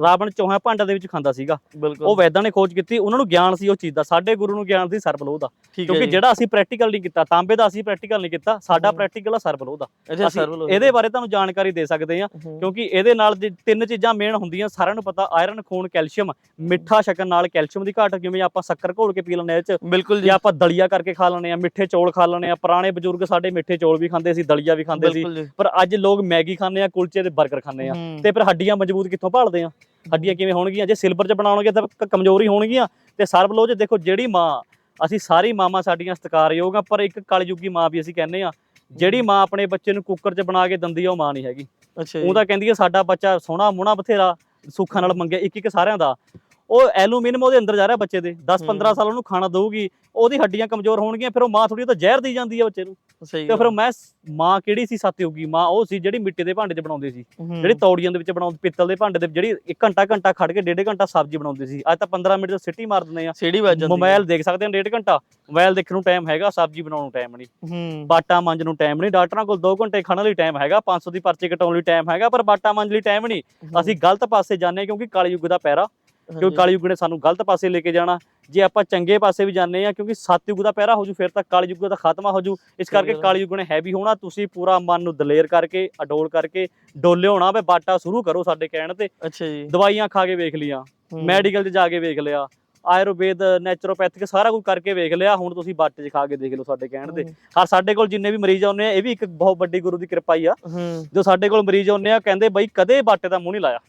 Speaker 1: ਰਾਵਣ ਚੌਹਾਂ ਭਾਂਡਾਂ ਦੇ ਵਿੱਚ ਖਾਂਦਾ ਸੀਗਾ। ਉਹ ਵੈਦਾਂ ਨੇ ਖੋਜ ਕੀਤੀ ਉਹਨਾਂ ਨੂੰ ਗਿਆਨ ਸੀ ਉਹ ਚੀਜ਼ ਦਾ। ਸਾਡੇ ਗੁਰੂ ਨੂੰ ਗਿਆਨ ਸੀ ਸਰਬਲੋਹ ਦਾ।
Speaker 2: ਠੀਕ ਹੈ
Speaker 1: ਕਿਉਂਕਿ। ਜਿਹੜਾ ਅਸੀਂ ਪ੍ਰੈਕਟੀਕਲ ਨਹੀਂ ਕੀਤਾ ਤਾਂਬੇ ਦਾ ਅਸੀਂ ਪ੍ਰੈਕਟੀਕਲ ਨਹੀਂ ਕੀਤਾ ਸਾਡਾ। ਪ੍ਰੈਕਟੀਕਲ ਆ ਸਰਬਲੋਹ ਦਾ
Speaker 2: ਅੱਛਾ
Speaker 1: ਇਹਦੇ ਬਾਰੇ ਤੁਹਾਨੂੰ ਜਾਣਕਾਰੀ ਦੇ ਸਕਦੇ ਹੂੰ। ਕਿਉਂਕਿ ਇਹਦੇ ਨਾਲ ਤਿੰਨ ਚੀਜ਼ਾਂ ਮੇਨ ਹੁੰਦੀਆਂ ਸਾਰਿਆਂ ਨੂੰ ਪਤਾ ਆਇਰਨ ਖੂਨ ਕੈਲਸ਼ੀਅਮ ਮਿੱਠਾ ਛਕਣ ਨਾਲ ਕੈਲਸ਼ੀਅਮ ਦੀ ਘਾਟ ਜਿਵੇਂ ਆਪਾਂ ਸ਼ੱਕਰ ਘੋਲ ਕੇ ਪੀ ਲੈਂਦੇ ਆ ਚ।
Speaker 2: ਬਿਲਕੁਲ ਜੀ।
Speaker 1: ਆਪਾਂ ਦਲੀਆ ਕਰਕੇ ਖਾ ਲੈਂਦੇ ਆ ਮਿੱਠੇ ਚੌਲ ਖਾ ਲੈਂਦੇ ਆ ਪੁਰਾਣੇ ਬਜ਼ੁਰਗ ਸਾਡੇ ਮਿੱਠੇ ਚੌਲ ਵੀ ਖਾਂਦੇ ਸੀ ਦਲੀਆ ਵੀ ਖਾਂਦੇ ਸੀ। ਪਰ ਅੱਜ ਲੋਕ ਮੈਗੀ ਖਾਂਦੇ ਆ ਕੁਲਚੇ ਤੇ 버ਗਰ ਖਾਂਦੇ ਆ। ਤੇ ਫਿਰ ਹੱਡੀਆਂ ਮਜ਼ਬੂਤ ਕਿੱਥੋਂ ਭਾਲਦੇ ਆ? ਹੱਡੀਆਂ ਕਿਵੇਂ ਹੋਣਗੀਆਂ? ਜੇ ਸਿਲਵਰ 'ਚ ਬਣਾਉਣਗੇ ਤਾਂ ਕਮਜ਼ੋਰ ਹੋਣਗੀਆਂ। ਤੇ ਸਰਬਲੋਹ 'ਚ ਦੇਖੋ ਜਿਹੜੀ ਮਾਂ ਅਸੀਂ ਸਾਰੀ ਮਾਵਾਂ ਸਾਡੀਆਂ ਸਤਿਕਾਰਯੋਗ ਆ ਪਰ ਇੱਕ ਕਲਯੁਗੀ ਮਾਂ ਵੀ ਅਸੀਂ ਕਹਿੰਦੇ ਆ ਜਿਹੜੀ ਮਾਂ ਆਪਣੇ ਬੱਚੇ ਨੂੰ ਕੁੱਕਰ 'ਚ ਬਣਾ ਕੇ ਦਿੰਦੀ ਆ ਉਹ ਮਾਂ ਨਹੀਂ ਹੈਗੀ।
Speaker 2: ਅੱਛਾ
Speaker 1: ਉਹ ਤਾਂ ਕਹਿੰਦੀ ਆ ਸਾਡਾ ਬੱਚਾ ਸੋਹਣਾ ਮੋਹਣਾ ਬਥੇਰਾ ਸੁੱਖਾਂ ਨਾਲ ਮੰਗਿਆ ਇੱਕ ਇੱਕ ਸਾਰਿਆਂ ਦਾ। ਉਹ ਐਲੂਮੀਨੀਅਮ ਉਹਦੇ ਅੰਦਰ ਜਾ ਰਿਹਾ ਬੱਚੇ ਦੇ। 10 15
Speaker 2: ਹੂੰ।
Speaker 1: ਸਾਲ ਉਹਨੂੰ ਖਾਣਾ ਦਊਗੀ ਉਹਦੀ ਹੱਡੀਆਂ ਕਮਜ਼ੋਰ ਹੋਣਗੀਆਂ ਫਿਰ ਉਹ ਮਾਂ ਥੋੜੀ ਤਾਂ ਜ਼ਹਿਰ ਦੀ ਜਾਂਦੀ ਆ ਬੱਚੇ ਨੂੰ। ਤੇ ਫਿਰ ਮੈਂ ਮਾਂ ਕਿਹੜੀ ਸੀ ਸਤਿਯੋਗੀ ਮਾਂ ਉਹ ਸੀ ਜਿਹੜੀ ਮਿੱਟੀ ਦੇ ਭਾਂਡੇ 'ਚ ਬਣਾਉਂਦੀ ਸੀ। ਜਿਹੜੀ ਤੌੜੀਆਂ ਦੇ ਵਿੱਚ ਬਣਾਉਂਦੇ ਪਿੱਤਲ ਦੇ ਭਾਂਡੇ ਦੇ ਜਿਹੜੀ 1 ਘੰਟਾ ਘੰਟਾ ਖੜ ਕੇ ਡੇਢ ਘੰਟਾ ਸਬਜ਼ੀ ਬਣਾਉਂਦੀ ਸੀ। ਅੱਜ ਤਾਂ 15 ਮਿੰਟ ਚ ਸਿੱਟੀ ਮਾਰ ਦਿੰਦੇ ਆ।
Speaker 2: ਸੀੜੀ ਵੱਜ ਜਾਂਦੀ
Speaker 1: ਮੋਬਾਈਲ ਦੇਖ ਸਕਦੇ ਆ ਡੇਢ ਘੰਟਾ। ਮੋਬਾਈਲ ਦੇਖਣ ਨੂੰ ਟਾਈਮ ਹੈਗਾ ਸਬਜ਼ੀ ਬਣਾਉਣ ਨੂੰ ਟਾਈਮ ਨਹੀਂ। ਬਾਟਾ ਮੰਜ ਨੂੰ ਟਾਈਮ ਨਹੀਂ। ਡਾਕਟਰਾਂ ਕੋਲ 2 ਘੰਟੇ ਖਾਣ ਲਈ ਟਾਈਮ ਹੈਗਾ। 500 ਦੀ ਪਰਚੀ ਕਟਾਉਣ ਲਈ ਟਾਈਮ ਹੈਗਾ ਪਰ ਬਾਟਾ ਮੰਜ ਲਈ ਟਾਈਮ ਨਹੀਂ। ਅਸੀਂ ਗਲਤ ਪਾਸੇ ਜਾਂਦੇ ਹਾਂ ਕਿਉਂਕਿ ਕਲਯੁੱਗ ਦਾ ਪੈਰਾ ਕਿਉਂਕਿ ਕਲਯੁੱਗ ਨੇ ਸਾਨੂੰ ਗਲਤ ਪਾਸੇ ਲੈ ਕੇ ਜਾਣਾ। ਜੇ ਆਪਾਂ ਚੰਗੇ ਪਾਸੇ ਵੀ ਜਾਂਦੇ ਆ ਕਿਉਂਕਿ ਸਤਯੁੱਗ ਦਾ ਪਹਿਰਾ ਹੋ ਜੂ ਫਿਰ ਤਾਂ ਕਲਯੁੱਗ ਦਾ ਖਾਤਮਾ ਹੋ ਜੂ ਇਸ ਕਰਕੇ
Speaker 2: ਗੱਲ ਆ।
Speaker 1: ਕਲਯੁੱਗ ਨੇ ਹੈਵੀ ਹੋਣਾ ਤੁਸੀਂ ਪੂਰਾ ਮਨ ਨੂੰ ਦਲੇਰ ਕਰਕੇ ਅਡੋਲ ਕਰਕੇ ਡੋਲੇ ਹੋਣਾ ਵੇ ਬਾਟਾ ਸ਼ੁਰੂ ਕਰੋ ਸਾਡੇ ਕਹਿਣ ਤੇ।
Speaker 2: ਅੱਛਾ ਜੀ।
Speaker 1: ਦਵਾਈਆਂ ਖਾ ਕੇ ਵੇਖ ਲੀਆਂ। ਮੈਡੀਕਲ 'ਚ ਜਾ ਕੇ ਵੇਖ ਲਿਆ ਆਯੁਰਵੇਦ ਨੈਚੁਰੋਪੈਥਿਕ ਸਾਰਾ ਕੁਝ ਕਰਕੇ ਵੇਖ ਲਿਆ ਹੁਣ ਤੁਸੀਂ ਬਾਟੇ 'ਚ ਖਾ ਕੇ ਦੇਖ ਲਓ ਸਾਡੇ ਕਹਿਣ ਤੇ।
Speaker 2: ਹੂੰ।
Speaker 1: ਹਾਂ ਸਾਡੇ ਕੋਲ ਜਿੰਨੇ ਵੀ ਮਰੀਜ਼ ਆਉਂਦੇ ਆ ਇਹ ਵੀ ਇੱਕ ਬਹੁਤ ਵੱਡੀ ਗੁਰੂ ਦੀ ਕਿਰਪਾ ਹੀ ਆ। ਜੋ ਸਾਡੇ ਕੋਲ ਮਰੀਜ਼ ਆਉਂਦੇ ਆ ਕਹਿੰਦੇ ਬਈ ਕਦੇ ਬਾਟੇ ਦਾ ਮੂੰਹ ਨਹੀਂ ਲਾਇਆ।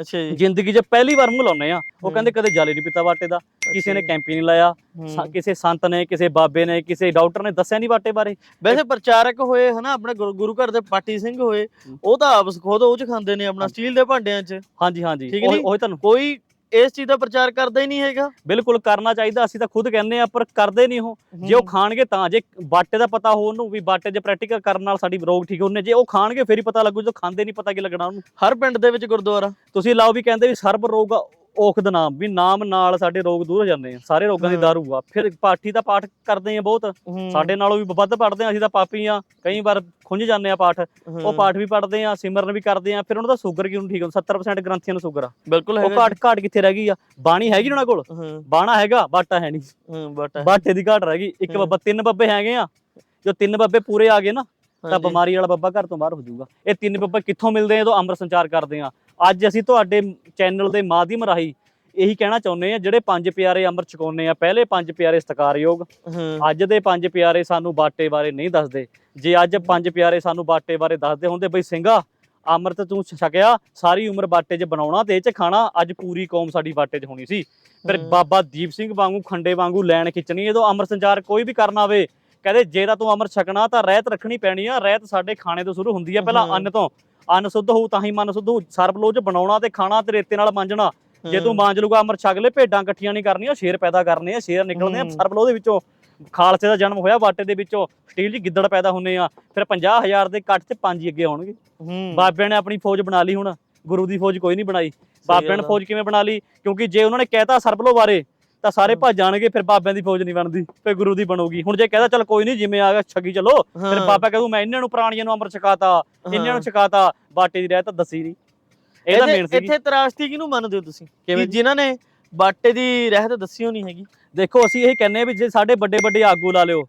Speaker 2: ਅੱਛਾ ਜੀ।
Speaker 1: ਜ਼ਿੰਦਗੀ 'ਚ ਪਹਿਲੀ ਵਾਰ ਮੂੰਹ ਲਾਉਂਦੇ ਆ ਉਹ
Speaker 2: ਹੂੰ।
Speaker 1: ਕਹਿੰਦੇ ਕਦੇ ਜਾਲੇ ਨਹੀਂ ਪੀਤਾ ਬਾਟੇ ਦਾ। ਕਿਸੇ ਨੇ ਕੈਂਪੀ ਨਹੀਂ ਲਾਇਆ।
Speaker 2: ਹੂੰ।
Speaker 1: ਕਿਸੇ ਸੰਤ ਨੇ ਕਿਸੇ ਬਾਬੇ ਨੇ ਕਿਸੇ ਡਾਕਟਰ ਨੇ ਦੱਸਿਆ ਨਹੀਂ ਬਾਟੇ ਬਾਰੇ।
Speaker 2: ਵੈਸੇ ਪ੍ਰਚਾਰਕ ਹੋਏ ਹਨਾ ਆਪਣੇ ਗੁਰੂ ਘਰ ਦੇ ਪਾਟੀ ਸਿੰਘ ਹੋਏ
Speaker 1: ਹੂੰ।
Speaker 2: ਉਹ ਤਾਂ ਆਪਸ ਖੁਦ ਉਹ ਚ ਖਾਂਦੇ ਨੇ ਆਪਣਾ ਸਟੀਲ ਦੇ ਭਾਂਡਿਆਂ ਚ।
Speaker 1: ਹਾਂਜੀ ਹਾਂਜੀ? ਉਹ ਉਹ ਤੁਹਾਨੂੰ
Speaker 2: ਕੋਈ ਇਸ ਚੀਜ਼ ਦਾ ਪ੍ਰਚਾਰ ਕਰਦਾ ਹੀ ਨਹੀਂ ਹੈਗਾ।
Speaker 1: ਬਿਲਕੁਲ ਕਰਨਾ ਚਾਹੀਦਾ ਅਸੀਂ ਤਾਂ ਖੁਦ ਕਹਿੰਦੇ ਆ ਪਰ ਕਰਦੇ ਨਹੀਂ ਉਹ। ਜੇ ਉਹ ਖਾਣਗੇ ਤਾਂ ਜੇ ਬਾਟੇ ਦਾ ਪਤਾ ਹੋ ਉਹਨੂੰ ਵੀ ਬਾਟੇ 'ਚ ਪ੍ਰੈਕਟੀਕਲ ਕਰਨ ਨਾਲ ਸਾਡੀ ਰੋਗ ਠੀਕ ਹੋਣੇ ਜੇ ਉਹ ਖਾਣਗੇ ਫਿਰ ਹੀ ਪਤਾ ਲੱਗੂ ਜਦੋਂ ਖਾਂਦੇ ਨਹੀਂ ਪਤਾ ਕੀ ਲੱਗਣਾ ਉਹਨੂੰ।
Speaker 2: ਹਰ ਪਿੰਡ ਦੇ ਵਿੱਚ ਗੁਰਦੁਆਰਾ।
Speaker 1: ਤੁਸੀਂ ਲਾਓ ਵੀ ਕਹਿੰਦੇ ਵੀ ਸਰਬ ਰੋਗ ਔਖਦ ਨਾਮ ਵੀ ਨਾਮ ਨਾਲ ਸਾਡੇ ਰੋਗ ਦੂਰ ਹੋ ਜਾਂਦੇ ਆ ਸਾਰੇ ਰੋਗਾਂ ਦੀ। ਦਾਰੂ ਆ। ਫਿਰ ਪਾਠੀ ਦਾ ਪਾਠ ਕਰਦੇ ਆ ਬਹੁਤ। ਸਾਡੇ ਨਾਲੋਂ ਵੀ ਵੱਧ ਪੜਦੇ ਆ ਅਸੀਂ ਤਾਂ ਪਾਪੀ ਆ ਕਈ ਵਾਰ ਖੁੰਝ ਜਾਂਦੇ ਆ ਪਾਠ। ਉਹ ਪਾਠ ਵੀ ਪੜਦੇ ਆ ਸਿਮਰਨ ਵੀ ਕਰਦੇ ਆ ਫਿਰ ਉਹਨਾਂ ਦਾ ਸ਼ੂਗਰ ਕਿਉਂ ਠੀਕ ਹੁੰਦਾ? 70% ਗ੍ਰੰਥੀਆਂ ਨੂੰ ਸ਼ੂਗਰ ਆ।
Speaker 2: ਬਿਲਕੁਲ
Speaker 1: ਉਹ ਘਾਟ ਘਾਟ ਕਿੱਥੇ ਰਹਿ ਗਈ ਆ? ਬਾਣੀ ਹੈਗੀ ਉਹਨਾਂ ਕੋਲ? ਬਾਣਾ ਹੈਗਾ ਬਾਟਾ ਹੈ ਨਹੀਂ
Speaker 2: ਬਟ
Speaker 1: ਬਾਟੇ ਦੀ ਘਾਟ ਰਹਿ ਗਈ। ਇੱਕ। ਬੱਬਾ ਤਿੰਨ ਬੱਬੇ ਹੈਗੇ ਆ। ਜੋ ਤਿੰਨ ਬੱਬੇ ਪੂਰੇ ਆ ਗਏ ਨਾ ਤਾਂ ਬਿਮਾਰੀ ਵਾਲਾ ਬੱਬਾ ਘਰ ਤੋਂ ਬਾਹਰ ਹੋ ਜਾਊਗਾ। ਇਹ ਤਿੰਨ ਬੱਬੇ ਕਿੱਥੋਂ ਮਿਲਦੇ ਆ ਜਦੋਂ ਅੰਮ੍ਰਿਤ ਸੰਚਾਰ ਕਰਦੇ ਆ? ਅੱਜ ਅਸੀਂ ਤੁਹਾਡੇ ਚੈਨਲ ਦੇ ਮਾਧਿਅਮ ਰਾਹੀਂ ਇਹੀ ਕਹਿਣਾ ਚਾਹੁੰਦੇ ਆ ਜਿਹੜੇ ਪੰਜ ਪਿਆਰੇ ਅੰਮ੍ਰਿਤ ਛਕਾਉਂਦੇ ਆ ਪਹਿਲੇ ਪੰਜ ਪਿਆਰੇ ਸਤਿਕਾਰਯੋਗ ਅੱਜ ਦੇ ਪੰਜ ਪਿਆਰੇ ਸਾਨੂੰ ਬਾਟੇ ਬਾਰੇ ਨਹੀਂ ਦੱਸਦੇ। ਜੇ ਅੱਜ ਪੰਜ ਪਿਆਰੇ ਸਾਨੂੰ ਬਾਟੇ ਬਾਰੇ ਦੱਸਦੇ ਹੁੰਦੇ ਬਈ ਸਿੰਘਾ ਅੰਮ੍ਰਿਤ ਤੂੰ ਛਕਿਆ ਸਾਰੀ ਉਮਰ ਬਾਟੇ 'ਚ ਬਣਾਉਣਾ ਤੇ ਇਹ 'ਚ ਖਾਣਾ ਅੱਜ ਪੂਰੀ ਕੌਮ ਸਾਡੀ ਬਾਟੇ 'ਚ ਹੋਣੀ ਸੀ। ਫਿਰ। ਬਾਬਾ ਦੀਪ ਸਿੰਘ ਵਾਂਗੂ ਖੰਡੇ ਵਾਂਗੂ ਲੈਣ ਖਿੱਚਣੀ ਜਦੋਂ ਅੰਮ੍ਰਿਤ ਸੰਚਾਰ ਕੋਈ ਵੀ ਕਰਨਾ ਹੋਵੇ ਕਹਿੰਦੇ ਜੇ ਤਾਂ ਤੂੰ ਅੰਮ੍ਰਿਤ ਛਕਣਾ ਤਾਂ ਰਹਿਤ ਰੱਖਣੀ ਪੈਣੀ ਆ ਰਹਿਤ ਸਾਡੇ ਖਾਣੇ ਤੋਂ ਸ਼ੁਰੂ ਹੁੰਦੀ ਆ ਪਹਿਲਾਂ। ਅੰਨ ਤੋਂ। ਅੰਨ ਸ਼ੁੱਧ ਹੋਊ ਤਾਂ ਹੀ ਮਨ ਸ਼ੁੱਧ ਹੋਊ। ਸਰਬਲੋਹ 'ਚ ਬਣਾਉਣਾ ਤੇ ਖਾਣਾ ਤੇ ਰੇਤੇ ਨਾਲ ਮਾਂਜਣਾ। ਜੇ ਤੂੰ ਮਾਂਜ ਲੂਗਾ ਅੰਮ੍ਰਿਤ ਛਕ ਲੈ ਭੇਡਾਂ ਇਕੱਠੀਆਂ ਨਹੀਂ ਕਰਨੀਆਂ ਸ਼ੇਰ ਪੈਦਾ ਕਰਨੇ ਆ ਸ਼ੇਰ ਨਿਕਲਣੇ ਆ।
Speaker 2: ਹਮ।
Speaker 1: ਸਰਬਲੋਹ ਦੇ ਵਿੱਚੋਂ ਖਾਲਸੇ ਦਾ ਜਨਮ ਹੋਇਆ ਬਾਟੇ ਦੇ ਵਿੱਚੋਂ ਸਟੀਲ 'ਚ ਗਿੱਦੜ ਪੈਦਾ ਹੁੰਨੇ ਆ। ਫਿਰ 50000 ਦੇ ਕੱਟ 'ਚ ਪੰਜ ਹੀ ਅੱਗੇ ਹੋਣਗੇ ਬਾਬਿਆਂ ਨੇ ਆਪਣੀ ਫੌਜ ਬਣਾ ਲਈ ਹੁਣ। ਗੁਰੂ ਦੀ ਫੌਜ ਕੋਈ ਨਹੀਂ ਬਣਾਈ। ਬਾਬਿਆਂ ਨੇ। ਫੌਜ ਕਿਵੇਂ ਬਣਾ ਲਈ? ਕਿਉਂਕਿ ਜੇ ਉਹਨਾਂ ਨੇ ਕਹਿਤਾ ਸਰਬਲੋ ਬਾਰੇ ਤਾਂ ਸਾਰੇ। ਭੱਜ ਜਾਣਗੇ ਫਿਰ ਬਾਬਿਆਂ ਦੀ ਫੌਜ ਨਹੀਂ ਬਣਦੀ ਫਿਰ ਗੁਰੂ ਦੀ ਬਣੂਗੀ। ਹੁਣ ਜੇ ਕਹਿਦਾ ਚਲ ਕੋਈ ਨਹੀਂ ਜਿਵੇਂ ਆ ਗਿਆ ਛੱਗੀ ਚਲੋ ਫਿਰ। ਬਾਬਾ ਕਹੂ ਮੈਂ ਇਹਨਾਂ ਨੂੰ ਪ੍ਰਾਣੀਆਂ ਨੂੰ ਅੰਮ੍ਰਿਤ ਛਕਾਤਾ ਇਹਨਾਂ। ਨੂੰ ਛਕਾਤਾ ਬਾਟੇ ਦੀ ਰਹਿ ਤਾਂ ਦੱਸੀ ਨਹੀਂ। ਇਹਦਾ ਮੇਨ ਸੀ
Speaker 2: ਇੱਥੇ ਤਰਾਸ਼ਤੀ ਕਿਹਨੂੰ ਮੰਨਦੇ ਹੋ ਤੁਸੀਂ? ਕਿ? ਜਿਨ੍ਹਾਂ ਨੇ ਬਾਟੇ ਦੀ ਰਹਿਤ ਦੱਸੀ ਹੋਣੀ ਹੈਗੀ।
Speaker 1: ਦੇਖੋ ਅਸੀਂ ਇਹ ਕਹਿੰਨੇ ਆ ਵੀ ਜੇ ਸਾਡੇ ਵੱਡੇ ਵੱਡੇ ਆਗੂ ਲਾ ਲਿਓ